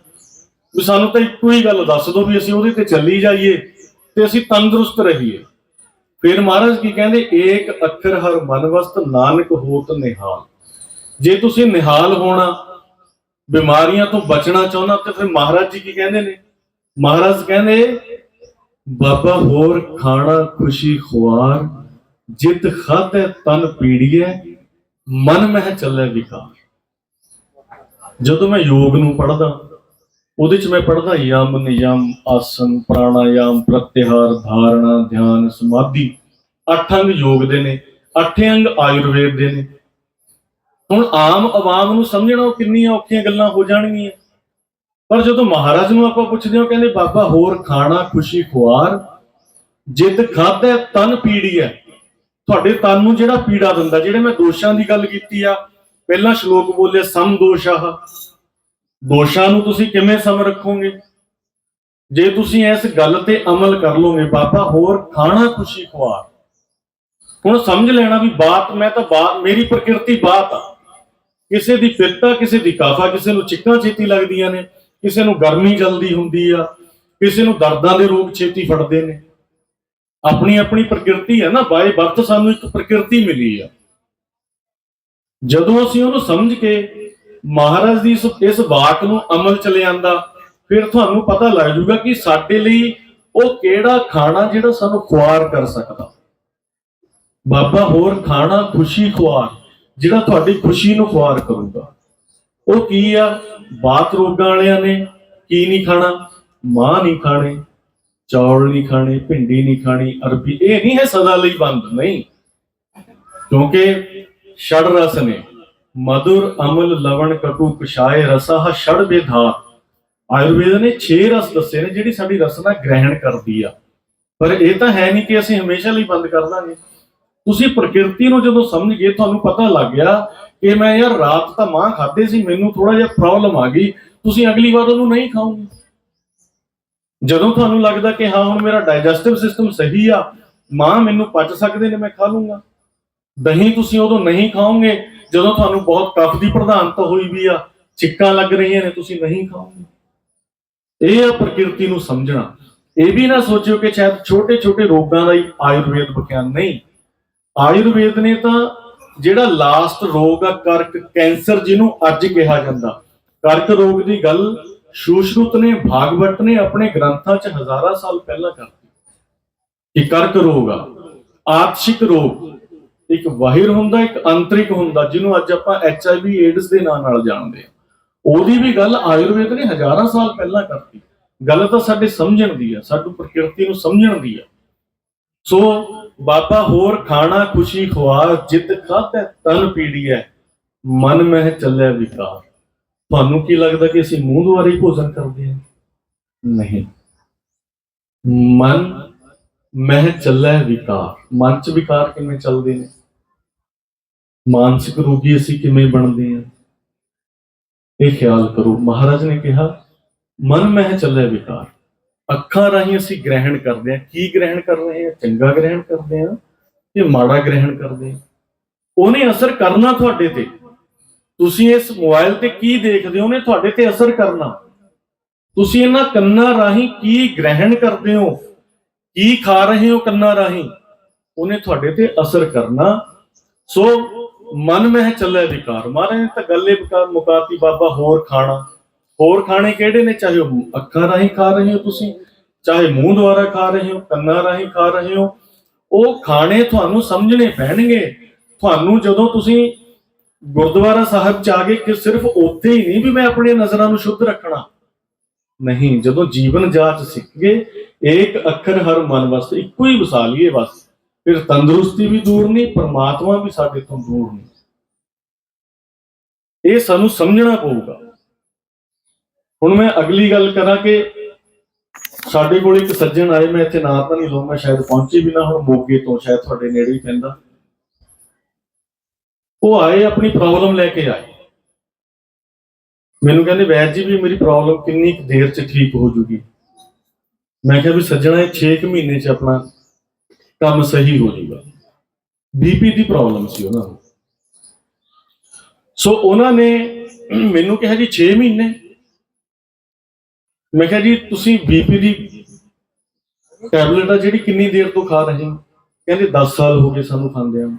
ਵੀ ਸਾਨੂੰ ਤਾਂ ਇੱਕੋ ਹੀ ਗੱਲ ਦੱਸ ਦਿਓ ਵੀ ਅਸੀਂ ਉਹਦੇ ਤੇ ਚੱਲੀ ਜਾਈਏ ਤੇ ਅਸੀਂ ਤੰਦਰੁਸਤ ਰਹੀਏ। ਫਿਰ ਮਹਾਰਾਜ ਕੀ ਕਹਿੰਦੇ, ਏਕ ਅੱਖਰ ਹਰ ਮਨ ਵਸਤ ਨਾਨਕ ਹੋਤ ਨਿਹਾਲ। ਜੇ ਤੁਸੀਂ ਨਿਹਾਲ ਹੋਣਾ, ਬਿਮਾਰੀਆਂ ਤੋਂ ਬਚਣਾ ਚਾਹੁੰਦਾ ਤੇ ਫਿਰ ਮਹਾਰਾਜ ਜੀ ਕੀ ਕਹਿੰਦੇ ਨੇ? ਮਹਾਰਾਜ ਕਹਿੰਦੇ, ਬਾਬਾ ਹੋਰ ਖਾਣਾ ਖੁਸ਼ੀ ਖੁਆਰ, ਜਿਤ ਖਾਤੇ ਤਨ ਪੀੜੀਐ, ਮਨ ਮਹਿ ਚੱਲੇ ਵਿਕਾਰ। ਜਦੋਂ ਮੈਂ ਯੋਗ ਨੂੰ ਪੜ੍ਹਦਾ ਉਹਦੇ ਚ ਮੈਂ ਪੜ੍ਹਦਾ ਯਮ ਨਿਯਮ, ਆਸਨ, ਪ੍ਰਾਣਾਯਾਮ, ਪ੍ਰਤਿਹਾਰ, ਧਾਰਨਾ, ਧਿਆਨ, ਸਮਾਧੀ। ਅੱਠ ਅੰਗ ਯੋਗ ਦੇ ਨੇ, ਅੱਠ ਅੰਗ ਆਯੁਰਵੇਦ ਦੇ ਨੇ। ਹੁਣ ਆਮ ਆਵਾਮ ਨੂੰ ਸਮਝਣਾ ਕਿੰਨੀਆਂ ਔਖੀਆਂ ਗੱਲਾਂ ਹੋ ਜਾਣਗੀਆਂ। ਪਰ ਜਦੋਂ ਮਹਾਰਾਜ ਨੂੰ ਆਪਾਂ ਪੁੱਛਦੇ ਹਾਂ ਕਹਿੰਦੇ, ਬਾਬਾ, ਹੋਰ ਖਾਣਾ, ਖੁਸ਼ੀ, ਖੁਆਰ, ਜਿੱਦ ਖਾਦਾ ਤਨ ਪੀੜੀ ਹੈ। ਤੁਹਾਡੇ ਤਨ ਨੂੰ ਜਿਹੜਾ ਪੀੜਾ ਦਿੰਦਾ, ਜਿਹੜੇ ਮੈਂ ਦੋਸ਼ਾਂ ਦੀ ਗੱਲ ਕੀਤੀ ਆ, ਪਹਿਲਾਂ ਸ਼ਲੋਕ ਬੋਲੇ ਸਮ ਦੋਸ਼ਾਹ ਦੋਸ਼ਾਂ ਨੂੰ ਤੁਸੀਂ ਕਿਵੇਂ ਸਮ ਰੱਖੋਗੇ? ਜੇ ਤੁਸੀਂ ਇਸ ਗੱਲ ਤੇ ਅਮਲ ਕਰ ਲੋਗੇ, ਬਾਬਾ ਹੋਰ ਖਾਣਾ ਖੁਸ਼ੀ ਖੁਆਰ ਹੁਣ ਸਮਝ ਲੈਣਾ ਵੀ ਬਾਤ, ਮੈਂ ਤਾਂ ਬਾਤ ਮੇਰੀ ਪ੍ਰਕਿਰਤੀ ਬਾਤ ਆ। ਕਿਸੇ ਦੀ ਪਿੱਤਾ, ਕਿਸੇ ਦੀ ਕਾਫਾ, ਕਿਸੇ ਨੂੰ ਚਿੱਕਾਂ ਛੇਤੀ ਲੱਗਦੀਆਂ ਨੇ, ਕਿਸੇ ਨੂੰ ਗਰਮੀ ਜਲਦੀ ਹੁੰਦੀ ਆ, ਕਿਸੇ ਨੂੰ ਦਰਦਾਂ ਦੇ ਰੋਗ ਛੇਤੀ ਫੜਦੇ ਨੇ। ਆਪਣੀ ਆਪਣੀ ਪ੍ਰਕਿਰਤੀ ਹੈ ਨਾ, ਬਾਏ ਬਰਥ ਸਾਨੂੰ ਇੱਕ ਪ੍ਰਕਿਰਤੀ ਮਿਲੀ ਆ। ਜਦੋਂ ਅਸੀਂ ਉਹਨੂੰ ਸਮਝ ਕੇ ਮਹਾਰਾਜ ਦੀ ਇਸ ਵਾਕ ਨੂੰ ਅਮਲ ਚ ਲਿਆਂਦਾ, ਫਿਰ ਤੁਹਾਨੂੰ ਪਤਾ ਲੱਗ ਜਾਊਗਾ ਕਿ ਸਾਡੇ ਲਈ ਉਹ ਕਿਹੜਾ ਖਾਣਾ ਜਿਹੜਾ ਸਾਨੂੰ ਖੁਆਰ ਕਰ ਸਕਦਾ। ਬਾਬਾ, ਹੋਰ ਖਾਣਾ ਖੁਸ਼ੀ ਖੁਆਰ, ਜਿਹੜਾ ਤੁਹਾਡੀ ਖੁਸ਼ੀ ਨੂੰ ਖੁਆਰ ਕਰੂਗਾ। ਉਹ ਕੀ ਆ? ਬਾਤ ਰੋਗਾਂ ਵਾਲਿਆਂ ਨੇ ਕੀ ਨਹੀਂ ਖਾਣਾ? ਮਾਂ ਨਹੀਂ ਖਾਣੇ, ਚੌਲ ਨਹੀਂ ਖਾਣੇ, ਭਿੰਡੀ ਨਹੀਂ ਖਾਣੀ, ਅਰਬੀ, ਇਹ ਨਹੀਂ ਹੈ ਸਦਾ ਲਈ ਬੰਦ, ਨਹੀਂ। ਕਿਉਂਕਿ ਛੜ ਰਸ ਨੇ। ਮధుਰ ਅਮਲ ਲਵਣ ਕਟੂ ਕਸ਼ਾਏ ਰਸਾ ਛੜ ਵਿਧਾਰ ਆਯੁਰਵੇਦ ਨੇ 6 ਰਸ ਦੱਸੇ ਨੇ ਜਿਹੜੀ ਸਾਡੀ ਰਸਨਾ ਗ੍ਰਹਿਣ ਕਰਦੀ ਆ। ਪਰ ਇਹ ਤਾਂ ਹੈ ਨਹੀਂ ਕਿ ਅਸੀਂ ਹਮੇਸ਼ਾ ਲਈ ਬੰਦ ਕਰ ਦਾਂਗੇ। ਤੁਸੀਂ ਪ੍ਰਕਿਰਤੀ ਨੂੰ ਜਦੋਂ ਸਮਝ ਗਏ ਤੁਹਾਨੂੰ ਪਤਾ ਲੱਗ ਗਿਆ ਕਿ ਮੈਂ ਯਾਰ ਰਾਤ ਤਾਂ ਮਾਂ ਖਾਦੇ ਸੀ, ਮੈਨੂੰ ਥੋੜਾ ਜਿਹਾ ਪ੍ਰੋਬਲਮ ਆ ਗਈ। ਤੁਸੀਂ ਅਗਲੀ ਵਾਰ ਉਹਨੂੰ ਨਹੀਂ ਖਾਓਗੇ। ਜਦੋਂ ਤੁਹਾਨੂੰ ਲੱਗਦਾ ਕਿ ਹਾਂ, ਹੁਣ ਮੇਰਾ ਡਾਈਜੈਸਟਿਵ ਸਿਸਟਮ ਸਹੀ ਆ, ਮਾਂ ਮੈਨੂੰ ਪਚ ਸਕਦੇ ਨੇ, ਮੈਂ ਖਾ ਲੂੰਗਾ। ਦਹੀਂ ਤੁਸੀਂ ਉਦੋਂ ਨਹੀਂ ਖਾਓਗੇ ਜਦੋਂ ਤੁਹਾਨੂੰ ਬਹੁਤ ਕਫ ਦੀ ਪ੍ਰਧਾਨਤਾ ਹੋਈ ਵੀ ਆ, ਚਿੱਕਾਂ ਲੱਗ ਰਹੀਆਂ ਨੇ, ਤੁਸੀਂ ਨਹੀਂ ਖਾਓਗੇ। ਇਹ ਆ ਪ੍ਰਕਿਰਤੀ ਨੂੰ ਸਮਝਣਾ। ਇਹ ਵੀ ਨਾ ਸੋਚਿਓ ਕਿ ਸ਼ਾਇਦ ਛੋਟੇ ਛੋਟੇ ਰੋਗਾਂ ਦਾ ਹੀ ਆਯੁਰਵੇਦ ਵਿਗਿਆਨ ਨਹੀਂ। ਆਯੁਰਵੇਦ ਨੇ ਤਾਂ ਜਿਹੜਾ ਲਾਸਟ ਰੋਗ ਆ, ਕਰਕ ਕੈਂਸਰ ਜਿਹਨੂੰ ਅੱਜ ਕਿਹਾ ਜਾਂਦਾ, ਕਰਕ ਰੋਗ ਦੀ ਗੱਲ ਸ਼ੂਸ਼ਰੁਤ ਨੇ, ਭਾਗਵਤ ਨੇ ਆਪਣੇ ਗ੍ਰੰਥਾਂ 'ਚ ਹਜ਼ਾਰਾਂ ਸਾਲ ਪਹਿਲਾਂ ਕਰਤੀ। ਕਿ ਕਰਕ ਰੋਗ ਆ, ਆਤਸ਼ਿਕ ਰੋਗ ਇੱਕ ਬਾਹਿਰ ਹੁੰਦਾ ਇੱਕ ਅੰਤਰਿਕ ਹੁੰਦਾ ਜਿਹਨੂੰ ਅੱਜ ਆਪਾਂ ਐਚਆਈਵੀ ਏਡਸ ਦੇ ਨਾਂ ਨਾਲ ਜਾਣਦੇ ਆ ਉਹਦੀ ਵੀ ਗੱਲ ਆਯੁਰਵੇਦ ਨੇ ਹਜ਼ਾਰਾਂ ਸਾਲ ਪਹਿਲਾਂ ਕਰਤੀ। ਗੱਲ ਤਾਂ ਸਾਡੇ ਸਮਝਣ ਦੀ ਆ ਸਾਡੂ ਪ੍ਰਕਿਰਤੀ ਨੂੰ ਸਮਝਣ ਦੀ ਆ। ਸੋ ਬਾਬਾ ਹੋਰ ਖਾਣਾ ਖੁਸ਼ੀ ਖੁਆ ਜਿੱਤ ਖਾਧੈ ਤਨ ਪੀੜੀ ਹੈ ਮਨ ਮਹਿ ਚੱਲਿਆ ਵਿਕਾਰ। ਤੁਹਾਨੂੰ ਕੀ ਲੱਗਦਾ ਕਿ ਅਸੀਂ ਮੂੰਹ ਦੁਆਰੇ ਹੀ ਭੋਜਨ ਕਰਦੇ ਹਾਂ? ਨਹੀਂ। ਮਨ ਮਹਿ ਚੱਲਿਆ ਵਿਕਾਰ। ਮਨ ਚ ਵਿਕਾਰ ਕਿਵੇਂ ਚੱਲਦੇ ਨੇ? ਮਾਨਸਿਕ ਰੋਗੀ ਅਸੀਂ ਕਿਵੇਂ ਬਣਦੇ ਹਾਂ? ਇਹ ਖਿਆਲ ਕਰੋ। ਮਹਾਰਾਜ ਨੇ ਕਿਹਾ, ਮਨ ਮਹਿ ਚੱਲਿਆ ਵਿਕਾਰ। ਅੱਖਾਂ ਰਾਹੀਂ ਅਸੀਂ ਗ੍ਰਹਿਣ ਕਰਦੇ ਹਾਂ। ਕੀ ਗ੍ਰਹਿਣ ਕਰ ਰਹੇ ਹਾਂ? ਚੰਗਾ ਗ੍ਰਹਿਣ ਕਰਦੇ ਹਾਂ ਕਿ ਮਾੜਾ ਗ੍ਰਹਿਣ ਕਰਦੇ ਹਾਂ? ਉਹਨੇ ਅਸਰ ਕਰਨਾ ਤੁਹਾਡੇ ਤੇ। ਤੁਸੀਂ ਇਸ ਮੋਬਾਈਲ ਤੇ ਕੀ ਦੇਖਦੇ ਹੋ? ਉਹਨੇ ਤੁਹਾਡੇ ਤੇ ਅਸਰ ਕਰਨਾ। ਤੁਸੀਂ ਇਹਨਾਂ ਕੰਨਾਂ ਰਾਹੀਂ ਕੀ ਗ੍ਰਹਿਣ ਕਰਦੇ ਹੋ? ਕੀ ਖਾ ਰਹੇ ਹੋ ਕੰਨਾਂ ਰਾਹੀਂ? ਉਹਨੇ ਤੁਹਾਡੇ ਤੇ ਅਸਰ ਕਰਨਾ। ਸੋ ਮਨ ਮਹਿ ਚੱਲੇ ਵਿਕਾਰ। ਮਹਾਰਾਜ ਨੇ ਤਾਂ ਗੱਲੇ ਵਿਕਾਰ ਮੁਕਾਤੀ ਬਾਬਾ ਹੋਰ ਖਾਣਾ। ਹੋਰ ਖਾਣੇ ਕਿਹੜੇ ਨੇ? ਚਾਹੇ ਉਹ ਅੱਖਾਂ ਰਾਹੀਂ ਖਾ ਰਹੇ ਹੋ ਤੁਸੀਂ, ਚਾਹੇ ਮੂੰਹ ਦੁਆਰਾ ਖਾ ਰਹੇ ਹੋ, ਕੰਨਾਂ ਰਾਹੀਂ ਖਾ ਰਹੇ ਹੋ। ਉਹ ਖਾਣੇ ਤੁਹਾਨੂੰ ਸਮਝਣੇ ਪੈਣਗੇ। ਤੁਹਾਨੂੰ ਜਦੋਂ ਤੁਸੀਂ ਗੁਰਦੁਆਰਾ ਸਾਹਿਬ ਚ ਆ ਗਏ, ਕਿ ਸਿਰਫ ਉੱਥੇ ਹੀ ਨਹੀਂ ਵੀ ਮੈਂ ਆਪਣੀਆਂ ਨਜ਼ਰਾਂ ਨੂੰ ਸ਼ੁੱਧ ਰੱਖਣਾ। ਨਹੀਂ, ਜਦੋਂ ਜੀਵਨ ਜਾਚ ਸਿੱਖ ਗਏ, ਏਕ ਅੱਖਰ ਹਰ ਮਨ ਵਾਸਤੇ ਇੱਕੋ ਹੀ ਵਸਾ ਬਸ। ਫਿਰ ਤੰਦਰੁਸਤੀ ਵੀ ਦੂਰ ਨਹੀਂ, ਪਰਮਾਤਮਾ ਵੀ ਸਾਡੇ ਤੋਂ ਦੂਰ ਨਹੀਂ। ਇਹ ਸਾਨੂੰ ਸਮਝਣਾ ਪਊਗਾ। ਹੁਣ ਮੈਂ ਅਗਲੀ ਗੱਲ ਕਰਾਂ ਕਿ ਸਾਡੇ ਕੋਲ ਇੱਕ ਸੱਜਣ ਆਏ, ਮੈਂ ਇੱਥੇ ਨਾਂ ਤਾਂ ਨਹੀਂ ਲਵਾਂਗਾ ਸ਼ਾਇਦ ਪਹੁੰਚੇ ਵੀ ਨਾ ਹੁਣ, ਮੋਗੇ ਤੋਂ ਸ਼ਾਇਦ ਤੁਹਾਡੇ ਨੇੜੇ ਹੀ ਪੈਂਦਾ। ਉਹ ਆਏ, ਆਪਣੀ ਪ੍ਰੋਬਲਮ ਲੈ ਕੇ ਆਏ। ਮੈਨੂੰ ਕਹਿੰਦੇ ਵੈਦ ਜੀ ਵੀ ਮੇਰੀ ਪ੍ਰੋਬਲਮ ਕਿੰਨੀ ਕੁ ਦੇਰ ਚ ਠੀਕ ਹੋ ਜੂਗੀ। ਮੈਂ ਕਿਹਾ ਵੀ ਸੱਜਣਾ, ਇਹ 6 ਮਹੀਨੇ ਚ ਆਪਣਾ ਕੰਮ ਸਹੀ ਹੋ ਜਾਊਗਾ ਬੀਪੀ ਦੀ ਪ੍ਰੋਬਲਮ ਸੀ ਉਹਨਾਂ ਨੂੰ। ਸੋ ਉਹਨਾਂ ਨੇ ਮੈਨੂੰ ਕਿਹਾ ਜੀ 6 ਮਹੀਨੇ। ਮੈਂ ਕਿਹਾ ਜੀ ਤੁਸੀਂ ਬੀਪੀ ਦੀ ਟੈਬਲੇਟ ਆ ਜਿਹੜੀ ਕਿੰਨੀ ਦੇਰ ਤੋਂ ਖਾ ਰਹੇ ਹੋ? ਕਹਿੰਦੇ 10 ਸਾਲ ਹੋ ਗਏ ਸਾਨੂੰ ਖਾਂਦੇ ਨੂੰ।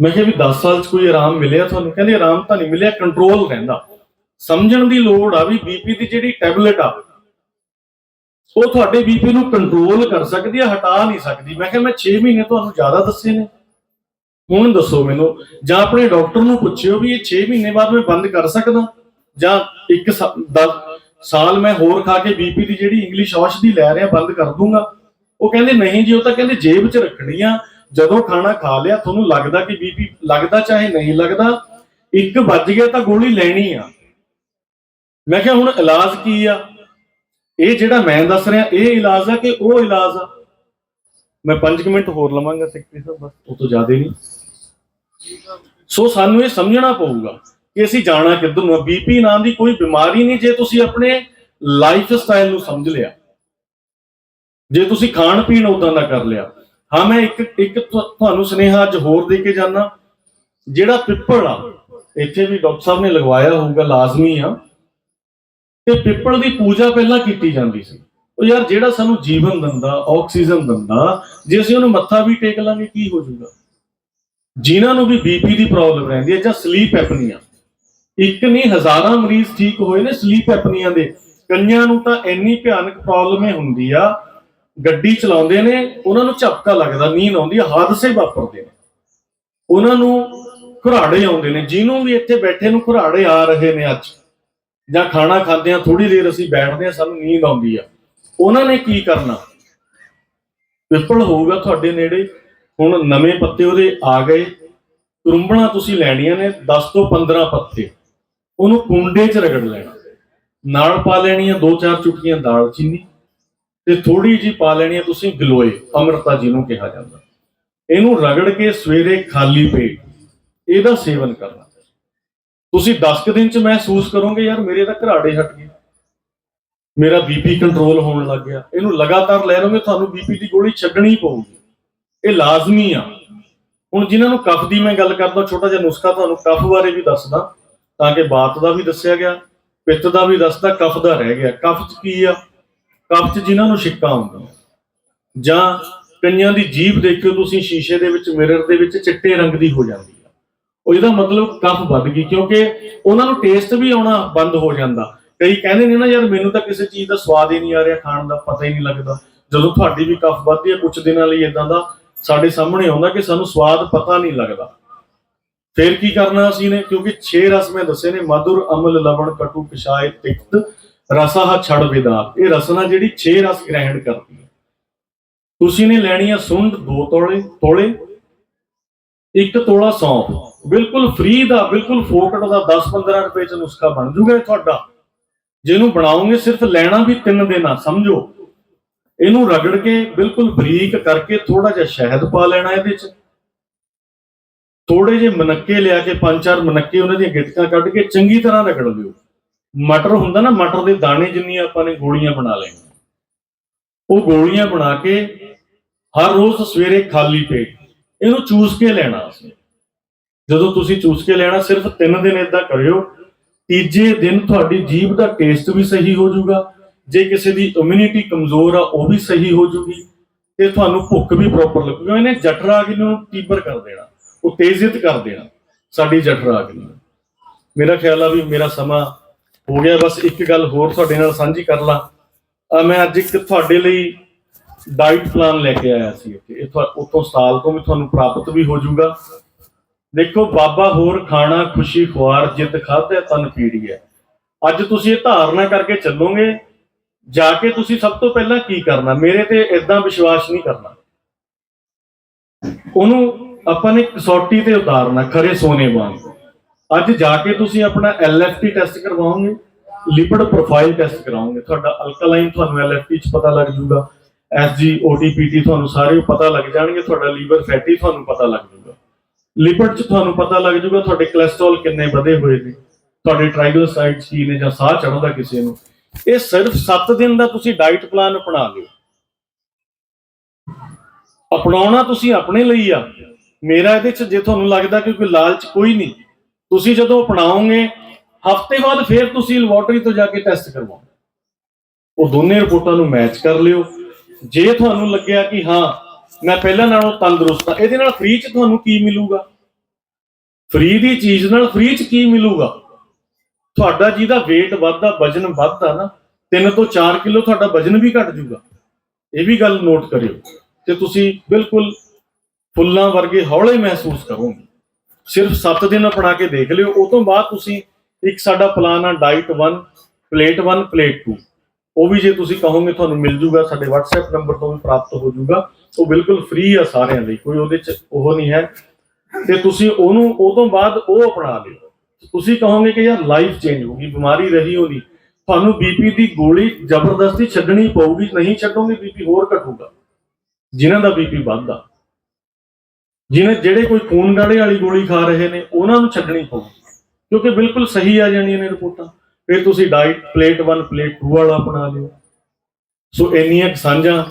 ਮੈਂ ਕਿਹਾ ਵੀ 10 ਸਾਲ ਚ ਕੋਈ ਆਰਾਮ ਮਿਲਿਆ ਤੁਹਾਨੂੰ? ਕਹਿੰਦੇ ਆਰਾਮ ਤਾਂ ਨਹੀਂ ਮਿਲਿਆ ਕੰਟਰੋਲ ਰਹਿੰਦਾ। ਸਮਝਣ ਦੀ ਲੋੜ ਆ ਵੀ ਬੀਪੀ ਦੀ ਜਿਹੜੀ ਟੈਬਲੇਟ ਆ, ਉਹ ਤੁਹਾਡੇ ਬੀਪੀ ਨੂੰ ਕੰਟਰੋਲ ਕਰ ਸਕਦੀ ਆ, ਹਟਾ ਨਹੀਂ ਸਕਦੀ। ਮੈਂ ਕਿਹਾ, ਮੈਂ 6 ਮਹੀਨੇ ਤੁਹਾਨੂੰ ਜ਼ਿਆਦਾ ਦੱਸੇ ਨੇ। ਹੁਣ ਦੱਸੋ ਮੈਨੂੰ, ਜਾਂ ਆਪਣੇ ਡਾਕਟਰ ਨੂੰ ਪੁੱਛਿਓ ਵੀ ਇਹ 6 ਮਹੀਨੇ ਬਾਅਦ ਮੈਂ ਬੰਦ ਕਰ ਸਕਦਾ? ਜਾਂ ਇੱਕ ਦਸ ਸਾਲ ਮੈਂ ਹੋਰ ਖਾ ਕੇ ਬੀਪੀ ਦੀ ਜਿਹੜੀ ਇੰਗਲਿਸ਼ ਔਸ਼ਧੀ ਲੈ ਰਿਹਾ, ਬੰਦ ਕਰ ਦੂੰਗਾ? ਉਹ ਕਹਿੰਦੇ, ਨਹੀਂ ਜੀ, ਉਹ ਤਾਂ ਕਹਿੰਦੇ ਜੇਬ 'ਚ ਰੱਖਣੀ ਆ। ਜਦੋਂ ਖਾਣਾ ਖਾ ਲਿਆ, ਤੁਹਾਨੂੰ ਲੱਗਦਾ ਕਿ ਬੀਪੀ ਲੱਗਦਾ ਚਾਹੇ ਨਹੀਂ ਲੱਗਦਾ? ਇੱਕ ਵੱਜ ਗਿਆ ਤਾਂ ਗੋਲੀ ਲੈਣੀ ਆ। ਮੈਂ ਕਿਹਾ ਹੁਣ ਇਲਾਜ ਕੀ ਆ? ਇਹ ਜਿਹੜਾ ਮੈਂ ਦੱਸ ਰਿਹਾ, ਇਹ ਇਲਾਜ ਆ ਕਿ ਉਹ ਇਲਾਜ ਆ? ਮੈਂ 5 ਮਿੰਟ ਹੋਰ ਲਵਾਂਗਾ ਸੈਕਟਰੀ ਸਾਹਿਬ, ਬਸ। ਉਹ ਤੋਂ ਜ਼ਿਆਦਾ ਨਹੀਂ। ਸੋ ਸਾਨੂੰ ਇਹ ਸਮਝਣਾ ਪਊਗਾ ਕਿ ਅਸੀਂ ਜਾਣਾ ਕਿੱਧਰ ਨੂੰ ਬੀਪੀ ਨਾਂ ਦੀ ਕੋਈ ਬਿਮਾਰੀ ਨਹੀਂ, ਜੇ ਤੁਸੀਂ ਆਪਣੇ ਲਾਈਫ ਸਟਾਈਲ ਨੂੰ ਸਮਝ ਲਿਆ। ਜੇ ਤੁਸੀਂ ਖਾਣ ਪੀਣ ਉਦਾਂ ਦਾ ਕਰ ਲਿਆ। ਹਾਂ, ਮੈਂ ਇੱਕ ਇੱਕ ਤੁਹਾਨੂੰ ਸੁਨੇਹਾ ਅੱਜ ਹੋਰ ਦੇ ਕੇ ਜਾਣਾ ਜਿਹੜਾ ਪਿੱਪਲ ਆ, ਇੱਥੇ ਵੀ ਡਾਕਟਰ ਸਾਹਿਬ ਨੇ ਲਗਵਾਇਆ ਹੋਊਗਾ, ਲਾਜ਼ਮੀ ਆ। ਤੇ ਪਿੱਪਲ ਦੀ ਪੂਜਾ ਪਹਿਲਾਂ ਕੀਤੀ ਜਾਂਦੀ ਸੀ। ਉਹ ਯਾਰ ਜਿਹੜਾ ਸਾਨੂੰ ਜੀਵਨ ਦਿੰਦਾ, ਆਕਸੀਜਨ ਦਿੰਦਾ, ਜੇ ਅਸੀਂ ਉਹਨੂੰ ਮੱਥਾ ਵੀ ਟੇਕ ਲਾਂਗੇ, ਕੀ ਹੋ ਜਾਊਗਾ? ਜਿਨ੍ਹਾਂ ਨੂੰ ਵੀ ਬੀਪੀ ਦੀ ਪ੍ਰੋਬਲਮ ਰਹਿੰਦੀ ਹੈ ਜਾਂ ਸਲੀਪ ਐਪਨੀਆ ਇੱਕ ਨਹੀਂ, ਹਜ਼ਾਰਾਂ ਮਰੀਜ਼ ਠੀਕ ਹੋਏ ਨੇ ਸਲੀਪ ਐਪਨੀਆ ਦੇ। ਕਈਆਂ ਨੂੰ ਤਾਂ ਇੰਨੀ ਭਿਆਨਕ ਪ੍ਰੋਬਲਮ ਇਹ ਹੁੰਦੀ ਆ। ਗੱਡੀ ਚਲਾਉਂਦੇ ਨੇ, ਉਹਨਾਂ ਨੂੰ ਝਪਕਾ ਲੱਗਦਾ, ਨੀਂਦ ਆਉਂਦੀ ਆ, ਹਾਦਸੇ ਵਾਪਰਦੇ ਨੇ। ਉਹਨਾਂ ਨੂੰ ਘੁਰਾੜੇ ਆਉਂਦੇ ਨੇ। ਜਿਹਨੂੰ ਵੀ ਇੱਥੇ ਬੈਠੇ ਨੂੰ ਘੁਰਾੜੇ ਆ ਰਹੇ ਨੇ ਅੱਜ। ਜਾਂ ਖਾਣਾ ਖਾਂਦੇ ਆ ਥੋੜੀ ਦੇਰ ਅਸੀਂ ਬੈਠਦੇ ਆ, ਸਾਨੂੰ ਨੀਂਦ ਆਉਂਦੀ ਆ। ਉਹਨਾਂ ਨੇ ਕੀ ਕਰਨਾ? ਪਿੱਪਲ ਹੋਊਗਾ ਤੁਹਾਡੇ ਨੇੜੇ, ਹੁਣ ਨਵੇਂ ਪੱਤੇ ਉਹਦੇ ਆ ਗਏ। ਕਰੁੰਬਣਾ ਤੁਸੀਂ ਲੈਣੀਆਂ ਨੇ 10 ਤੋਂ 15 ਪੱਤੇ। ਉਹਨੂੰ ਕੁੰਡੇ 'ਚ ਰਗੜ ਲੈਣਾ। ਨਾਲ ਪਾ ਲੈਣੀਆਂ ਦੋ ਚਾਰ ਚੁਟਕੀਆਂ ਦਾਲ ਚੀਨੀ ਤੇ ਥੋੜੀ ਜੀ ਪਾ ਲੈਣੀ ਹੈ ਤੁਸੀਂ ਗਲੋਏ, ਅੰਮ੍ਰਿਤਾ ਜਿਹਨੂੰ ਕਿਹਾ ਜਾਂਦਾ। ਇਹਨੂੰ ਰਗੜ ਕੇ ਸਵੇਰੇ ਖਾਲੀ ਪੇਟ, ਇਹਦਾ ਸੇਵਨ ਕਰਨਾ। ਤੁਸੀਂ 10 ਕੁ ਦਿਨ ਚ ਮਹਿਸੂਸ ਕਰੋਗੇ, ਯਾਰ ਮੇਰੇ ਤਾਂ ਘਰਾੜੇ ਹਟ ਗਏ। ਮੇਰਾ ਬੀਪੀ ਕੰਟਰੋਲ ਹੋਣ ਲੱਗ ਗਿਆ। ਇਹਨੂੰ ਲਗਾਤਾਰ ਲੈ ਲਓਗੇ, ਤੁਹਾਨੂੰ ਬੀਪੀ ਦੀ ਗੋਲੀ ਛੱਡਣੀ ਪਊਗੀ। ਇਹ ਲਾਜ਼ਮੀ ਆ। ਹੁਣ ਜਿਨ੍ਹਾਂ ਨੂੰ ਕਫ ਦੀ ਮੈਂ ਗੱਲ ਕਰਦਾ, ਛੋਟਾ ਜਿਹਾ ਨੁਸਖਾ ਤੁਹਾਨੂੰ ਕਫ ਬਾਰੇ ਵੀ ਦੱਸਦਾ, ਤਾਂ ਕਿ ਬਾਤ ਦਾ ਵੀ ਦੱਸਿਆ ਗਿਆ, ਪਿੱਤ ਦਾ ਵੀ ਦੱਸਦਾ ਕਫ ਦਾ ਰਹਿ ਗਿਆ। ਕਫ ਚ ਕੀ ਆ? ਕਫ ਚ ਜਿਨ੍ਹਾਂ ਨੂੰ ਛਿੱਕਾ ਆਉਂਦਾ ਜਾਂ ਕਈਆਂ ਦੀ ਜੀਭ ਦੇਖਿਓ ਤੁਸੀਂ, ਸ਼ੀਸ਼ੇ ਦੇ ਵਿੱਚ ਮਿਰਰ ਦੇ ਵਿੱਚ ਚਿੱਟੇ ਰੰਗ ਦੀ ਹੋ ਜਾਂਦੀ। ਉਹ ਇਹਦਾ ਮਤਲਬ ਕਫ ਵੱਧ ਗਈ, ਕਿਉਂਕਿ ਉਹਨਾਂ ਨੂੰ ਟੇਸਟ ਵੀ ਆਉਣਾ ਬੰਦ ਹੋ ਜਾਂਦਾ। ਕਈ ਕਹਿੰਦੇ ਨੇ ਨਾ, ਯਾਰ ਮੈਨੂੰ ਤਾਂ ਕਿਸੇ ਚੀਜ਼ ਦਾ ਸਵਾਦ ਹੀ ਨਹੀਂ ਆ ਰਿਹਾ, ਖਾਣ ਦਾ ਪਤਾ ਹੀ ਨਹੀਂ ਲੱਗਦਾ। ਜਦੋਂ ਤੁਹਾਡੀ ਵੀ ਕਫ ਵੱਧਦੀ ਹੈ ਕੁਝ ਦਿਨਾਂ ਲਈ ਇਦਾਂ ਦਾ ਸਾਡੇ ਸਾਹਮਣੇ ਆਉਂਦਾ ਕਿ ਸਾਨੂੰ ਸਵਾਦ ਪਤਾ ਨਹੀਂ ਲੱਗਦਾ। ਫਿਰ ਕੀ ਕਰਨਾ ਅਸੀਂ ਨੇ? ਕਿਉਂਕਿ 6 ਰਸ ਮੈਂ ਦੱਸੇ ਨੇ ਮధుਰ ਅਮਲ, ਲਵਣ, ਕਟੂ ਕਸ਼ਾਏ ਤਿਕਤ ਰਸਾਹ, ਛੜ, ਵਿਦਾਰ। ਇਹ ਰਸਨਾ ਜਿਹੜੀ 6 ਰਸ ਗ੍ਰਹਿਣ ਕਰਦੀ ਹੈ। ਤੁਸੀਂ ਨੇ ਲੈਣੀ ਆ ਸੁੰਡ ਦੋ ਤੋਲੇ ਤੋਲੇ ਇੱਕ ਤੋਲਾ ਸੌਂਫ। ਬਿਲਕੁਲ ਫ੍ਰੀ ਦਾ, ਬਿਲਕੁਲ ਫੋਕਟ ਦਾ 10-15 ਰੁਪਏ ਚ ਨੁਸਖਾ ਬਣ ਜੂਗਾ ਤੁਹਾਡਾ। ਜਿਹਨੂੰ ਬਣਾਓਗੇ ਸਿਰਫ ਲੈਣਾ ਵੀ ਤਿੰਨ ਦਿਨ ਆ, ਸਮਝੋ। ਇਹਨੂੰ ਰਗੜ ਕੇ ਬਿਲਕੁਲ ਬਰੀਕ ਕਰਕੇ ਥੋੜਾ ਜਿਹਾ ਸ਼ਹਿਦ ਪਾ ਲੈਣਾ ਇਹਦੇ ਚ। ਥੋੜੇ ਜਿਹੇ ਮਨੱਕੇ ਲਿਆ ਕੇ, ਪੰਜ ਚਾਰ ਮਨੱਕੇ ਉਹਨਾਂ ਦੀਆਂ ਗਿਟਕਾਂ ਕੱਢ ਕੇ ਚੰਗੀ ਤਰ੍ਹਾਂ ਰਗੜ ਲਿਓ। ਮਟਰ ਹੁੰਦਾ ਨਾ, ਮਟਰ ਦੇ ਦਾਣੇ ਜਿੰਨੀਆਂ ਆਪਾਂ ਨੇ ਗੋਲੀਆਂ ਬਣਾ ਲੈਣੀਆਂ ਉਹ ਗੋਲੀਆਂ ਬਣਾ ਕੇ ਹਰ ਰੋਜ਼ ਸਵੇਰੇ ਖਾਲੀ ਪੇਟ ਇਹਨੂੰ ਚੂਸ ਕੇ ਲੈਣਾ ਅਸੀਂ। ਜਦੋਂ ਤੁਸੀਂ ਚੂਸ ਕੇ ਲੈਣਾ, ਸਿਰਫ 3 ਦਿਨ ਇਦਾਂ ਕਰਿਓ। ਤੀਜੇ ਦਿਨ ਤੁਹਾਡੀ ਜੀਭ ਦਾ ਟੇਸਟ ਵੀ ਸਹੀ ਹੋ ਜਾਊਗਾ। ਜੇ ਕਿਸੇ ਦੀ ਇਮਿਊਨਿਟੀ ਕਮਜ਼ੋਰ ਆ, ਉਹ ਵੀ ਸਹੀ ਹੋ ਜਾਊਗੀ ਤੇ ਤੁਹਾਨੂੰ ਭੁੱਖ ਵੀ ਪ੍ਰੋਪਰ ਲੱਗੂਗੀ। ਇਹਨੇ ਜਠਰਾਗ ਨੂੰ ਤੀਬਰ ਕਰ ਦੇਣਾ। ਉਤੇਜਿਤ ਕਰ ਦੇਣਾ, ਸਾਡੀ ਜਠਰਾਗ ਨੂੰ। ਮੇਰਾ ਖਿਆਲ ਆ ਵੀ ਮੇਰਾ ਸਮਾਂ ਹੋ ਗਿਆ। ਬਸ ਇੱਕ ਗੱਲ ਹੋਰ ਤੁਹਾਡੇ ਨਾਲ ਸਾਂਝੀ ਕਰ ਲਾਂ। ਮੈਂ ਅੱਜ ਇੱਕ ਤੁਹਾਡੇ ਲਈ ਡਾਈਟ ਪਲਾਨ ਲੈ ਕੇ ਆਇਆ ਸੀ ਇੱਥੇ। ਇਹ ਤੁਹਾ- ਉੱਥੋਂ ਸਾਲ ਤੋਂ ਵੀ ਤੁਹਾਨੂੰ ਪ੍ਰਾਪਤ ਵੀ ਹੋ ਜਾਊਗਾ। ਦੇਖੋ, ਬਾਬਾ ਹੋਰ ਖਾਣਾ, ਖੁਸ਼ੀ, ਖੁਆਰ, ਜਿੱਤ ਖਾਧੇ ਤਨ, ਪੀੜੀ ਹੈ ਅੱਜ ਤੁਸੀਂ ਇਹ ਧਾਰਨਾ ਕਰਕੇ ਚੱਲੋਗੇ, ਜਾ ਕੇ ਤੁਸੀਂ ਸਭ ਤੋਂ ਪਹਿਲਾਂ ਕੀ ਕਰਨਾ? ਮੇਰੇ ਤੇ ਇਦਾਂ ਵਿਸ਼ਵਾਸ ਨਹੀਂ ਕਰਨਾ। ਉਹਨੂੰ ਆਪਾਂ ਨੇ ਕਸੌਟੀ ਤੇ ਉਤਾਰਨਾ, ਖਰੇ ਸੋਨੇ ਵਾਂਗ। ਅੱਜ ਜਾ ਕੇ ਤੁਸੀਂ ਆਪਣਾ ਐਲਐਫਟੀ ਟੈਸਟ ਕਰਵਾਓਗੇ ਲਿਪਿਡ ਪ੍ਰੋਫਾਈਲ ਟੈਸਟ ਕਰਾਓਗੇ। ਤੁਹਾਡਾ ਅਲਕਲਾਈਨ ਤੁਹਾਨੂੰ ਐਲਐਫਟੀ ਚ ਪਤਾ ਲੱਗ ਜੂਗਾ ਐਸਜੀ ਓਟੀਪੀਟੀ ਤੁਹਾਨੂੰ ਸਾਰੇ ਪਤਾ ਲੱਗ ਜਾਣਗੇ, ਤੁਹਾਡਾ ਲੀਵਰ ਫੈਟੀ ਤੁਹਾਨੂੰ ਪਤਾ ਲੱਗ ਜੂਗਾ ਲਿਪਿਡ ਚ ਤੁਹਾਨੂੰ ਪਤਾ ਲੱਗ ਜੂਗਾ ਤੁਹਾਡੇ ਕੋਲੇਸਟ੍ਰੋਲ ਕਿੰਨੇ ਵਧੇ ਹੋਏ ਨੇ, ਤੁਹਾਡੇ ਟ੍ਰਾਈਗਲਿਸਰਾਈਡਸ ਕੀ ਨੇ ਜਾਂ ਸਾਹ ਚੜਦਾ ਕਿਸੇ ਨੂੰ। ਇਹ ਸਿਰਫ 7 ਦਿਨ ਦਾ ਤੁਸੀਂ ਡਾਈਟ ਪਲਾਨ ਅਪਣਾ ਲਿਓ। ਅਪਣਾਉਣਾ ਤੁਸੀਂ ਆਪਣੇ ਲਈ ਆ। ਮੇਰਾ ਇਹਦੇ ਚ ਜੇ ਤੁਹਾਨੂੰ ਲੱਗਦਾ ਕਿ ਕੋਈ ਲਾਲਚ ਕੋਈ ਨਹੀਂ, ਤੁਸੀਂ ਜਦੋਂ ਅਪਣਾਓਗੇ, ਹਫ਼ਤੇ ਬਾਅਦ ਫੇਰ ਤੁਸੀਂ ਲੈਬੋਰਟਰੀ ਤੋਂ ਜਾ ਕੇ ਟੈਸਟ ਕਰਵਾਓ ਉਹ ਦੋਨੇ ਰਿਪੋਰਟਾਂ ਨੂੰ ਮੈਚ ਕਰ ਲਿਓ। ਜੇ ਤੁਹਾਨੂੰ ਲੱਗਿਆ ਕਿ ਹਾਂ, ਮੈਂ ਪਹਿਲਾਂ ਨਾਲੋਂ ਤੰਦਰੁਸਤ ਹਾਂ, ਇਹਦੇ ਨਾਲ ਫ੍ਰੀ ਚ ਤੁਹਾਨੂੰ ਕੀ ਮਿਲੂਗਾ? ਫ੍ਰੀ ਦੀ ਚੀਜ਼ ਨਾਲ ਫ੍ਰੀ ਚ ਕੀ ਮਿਲੂਗਾ? ਤੁਹਾਡਾ ਜਿਹਦਾ weight ਵੱਧਦਾ, ਵਜਨ ਵੱਧਦਾ ਨਾ 3 ਤੋਂ 4 ਕਿਲੋ ਤੁਹਾਡਾ ਵਜਨ ਵੀ ਘਟ ਜਾਊਗਾ। ਇਹ ਵੀ ਗੱਲ ਨੋਟ ਕਰਿਓ। ਤੇ ਤੁਸੀਂ ਬਿਲਕੁਲ ਫੁੱਲਾਂ ਵਰਗੇ ਹੌਲੇ ਮਹਿਸੂਸ ਕਰੋਗੇ। ਸਿਰਫ 7 ਦਿਨ ਅਪਣਾ ਕੇ ਦੇਖ ਲਿਓ, ਉਹ ਤੋਂ ਬਾਅਦ ਤੁਸੀਂ ਇੱਕ ਸਾਡਾ ਪਲਾਨ ਆ ਡਾਈਟ 1 ਪਲੇਟ 1 ਪਲੇਟ 2 ਉਹ ਵੀ ਜੇ ਤੁਸੀਂ ਕਹੋਗੇ ਤੁਹਾਨੂੰ ਮਿਲ ਜੂਗਾ, ਸਾਡੇ WhatsApp ਨੰਬਰ ਤੋਂ ਵੀ ਪ੍ਰਾਪਤ ਹੋ ਜੂਗਾ। ਉਹ ਬਿਲਕੁਲ ਫ੍ਰੀ ਆ ਸਾਰਿਆਂ ਲਈ, ਕੋਈ ਉਹਦੇ ਚ ਉਹ ਨਹੀਂ ਹੈ। ਤੇ ਤੁਸੀਂ ਉਹਨੂੰ, ਉਹ ਤੋਂ ਬਾਅਦ ਉਹ ਅਪਣਾ ਲਿਓ। ਤੁਸੀਂ ਕਹੋਗੇ ਕਿ ਯਾਰ ਲਾਈਫ ਚੇਂਜ ਹੋ ਗਈ, ਬਿਮਾਰੀ ਰਹੀ ਹੋਣੀ, ਤੁਹਾਨੂੰ ਬੀਪੀ ਦੀ ਗੋਲੀ ਜ਼ਬਰਦਸਤੀ ਛੱਡਣੀ ਪਊਗੀ, ਨਹੀਂ ਛੱਡੋਗੇ ਬੀਪੀ ਹੋਰ ਘਟੂਗਾ। ਜਿਨ੍ਹਾਂ ਦਾ ਬੀਪੀ ਵੱਧਦਾ। ਜਿਹਨੇ ਜਿਹੜੇ ਕੋਈ ਖੂਨ ਗਾੜੇ ਵਾਲੀ ਗੋਲੀ ਖਾ ਰਹੇ ਨੇ, ਉਹਨਾਂ ਨੂੰ ਛੱਡਣੀ ਪਊਗੀ। ਕਿਉਂਕਿ ਬਿਲਕੁਲ ਸਹੀ ਆ ਜਾਣੀਆਂ ਨੇ ਰਿਪੋਰਟਾਂ। ਫਿਰ ਤੁਸੀਂ ਡਾਈਟ ਪਲੇਟ 1 ਪਲੇਟ 2 ਵਾਲਾ ਅਪਣਾ ਲਿਓ। ਸੋ ਇੰਨੀਆਂ ਸਾਂਝਾਂ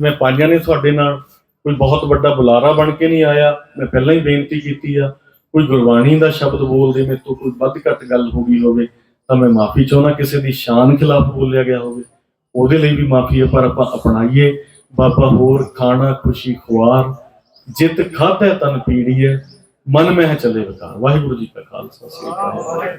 ਮੈਂ ਪਾਈਆਂ ਨੇ ਤੁਹਾਡੇ ਨਾਲ। ਕੋਈ ਬਹੁਤ ਵੱਡਾ ਬੁਲਾਰਾ ਬਣ ਕੇ ਨਹੀਂ ਆਇਆ। ਮੈਂ ਪਹਿਲਾਂ ਹੀ ਬੇਨਤੀ ਕੀਤੀ ਆ, ਕੋਈ ਗੁਰਬਾਣੀ ਦਾ ਸ਼ਬਦ ਬੋਲਦੇ ਮੇਰੇ ਤੋਂ ਕੋਈ ਵੱਧ ਘੱਟ ਗੱਲ ਹੋ ਗਈ ਹੋਵੇ, ਤਾਂ ਮੈਂ ਮਾਫੀ ਚਾਹੁੰਦਾ ਕਿਸੇ ਦੀ ਸ਼ਾਨ ਖਿਲਾਫ ਬੋਲਿਆ ਗਿਆ ਹੋਵੇ। ਉਹਦੇ ਲਈ ਵੀ ਮਾਫੀ ਹੈ ਪਰ ਆਪਾਂ ਅਪਣਾਈਏ। ਬਾਬਾ ਹੋਰ ਖਾਣਾ, ਖੁਸ਼ੀ, ਖੁਆਰ, ਜਿੱਤ ਖਾਧੈ ਤਨ ਪੀੜੀ ਹੈ ਮਨ ਮਹਿ ਚਲੇ ਵਿਕਾਰ। ਵਾਹਿਗੁਰੂ ਜੀ ਕਾ ਖਾਲਸਾ, ਸ੍ਰੀ ਅਕਾਲ।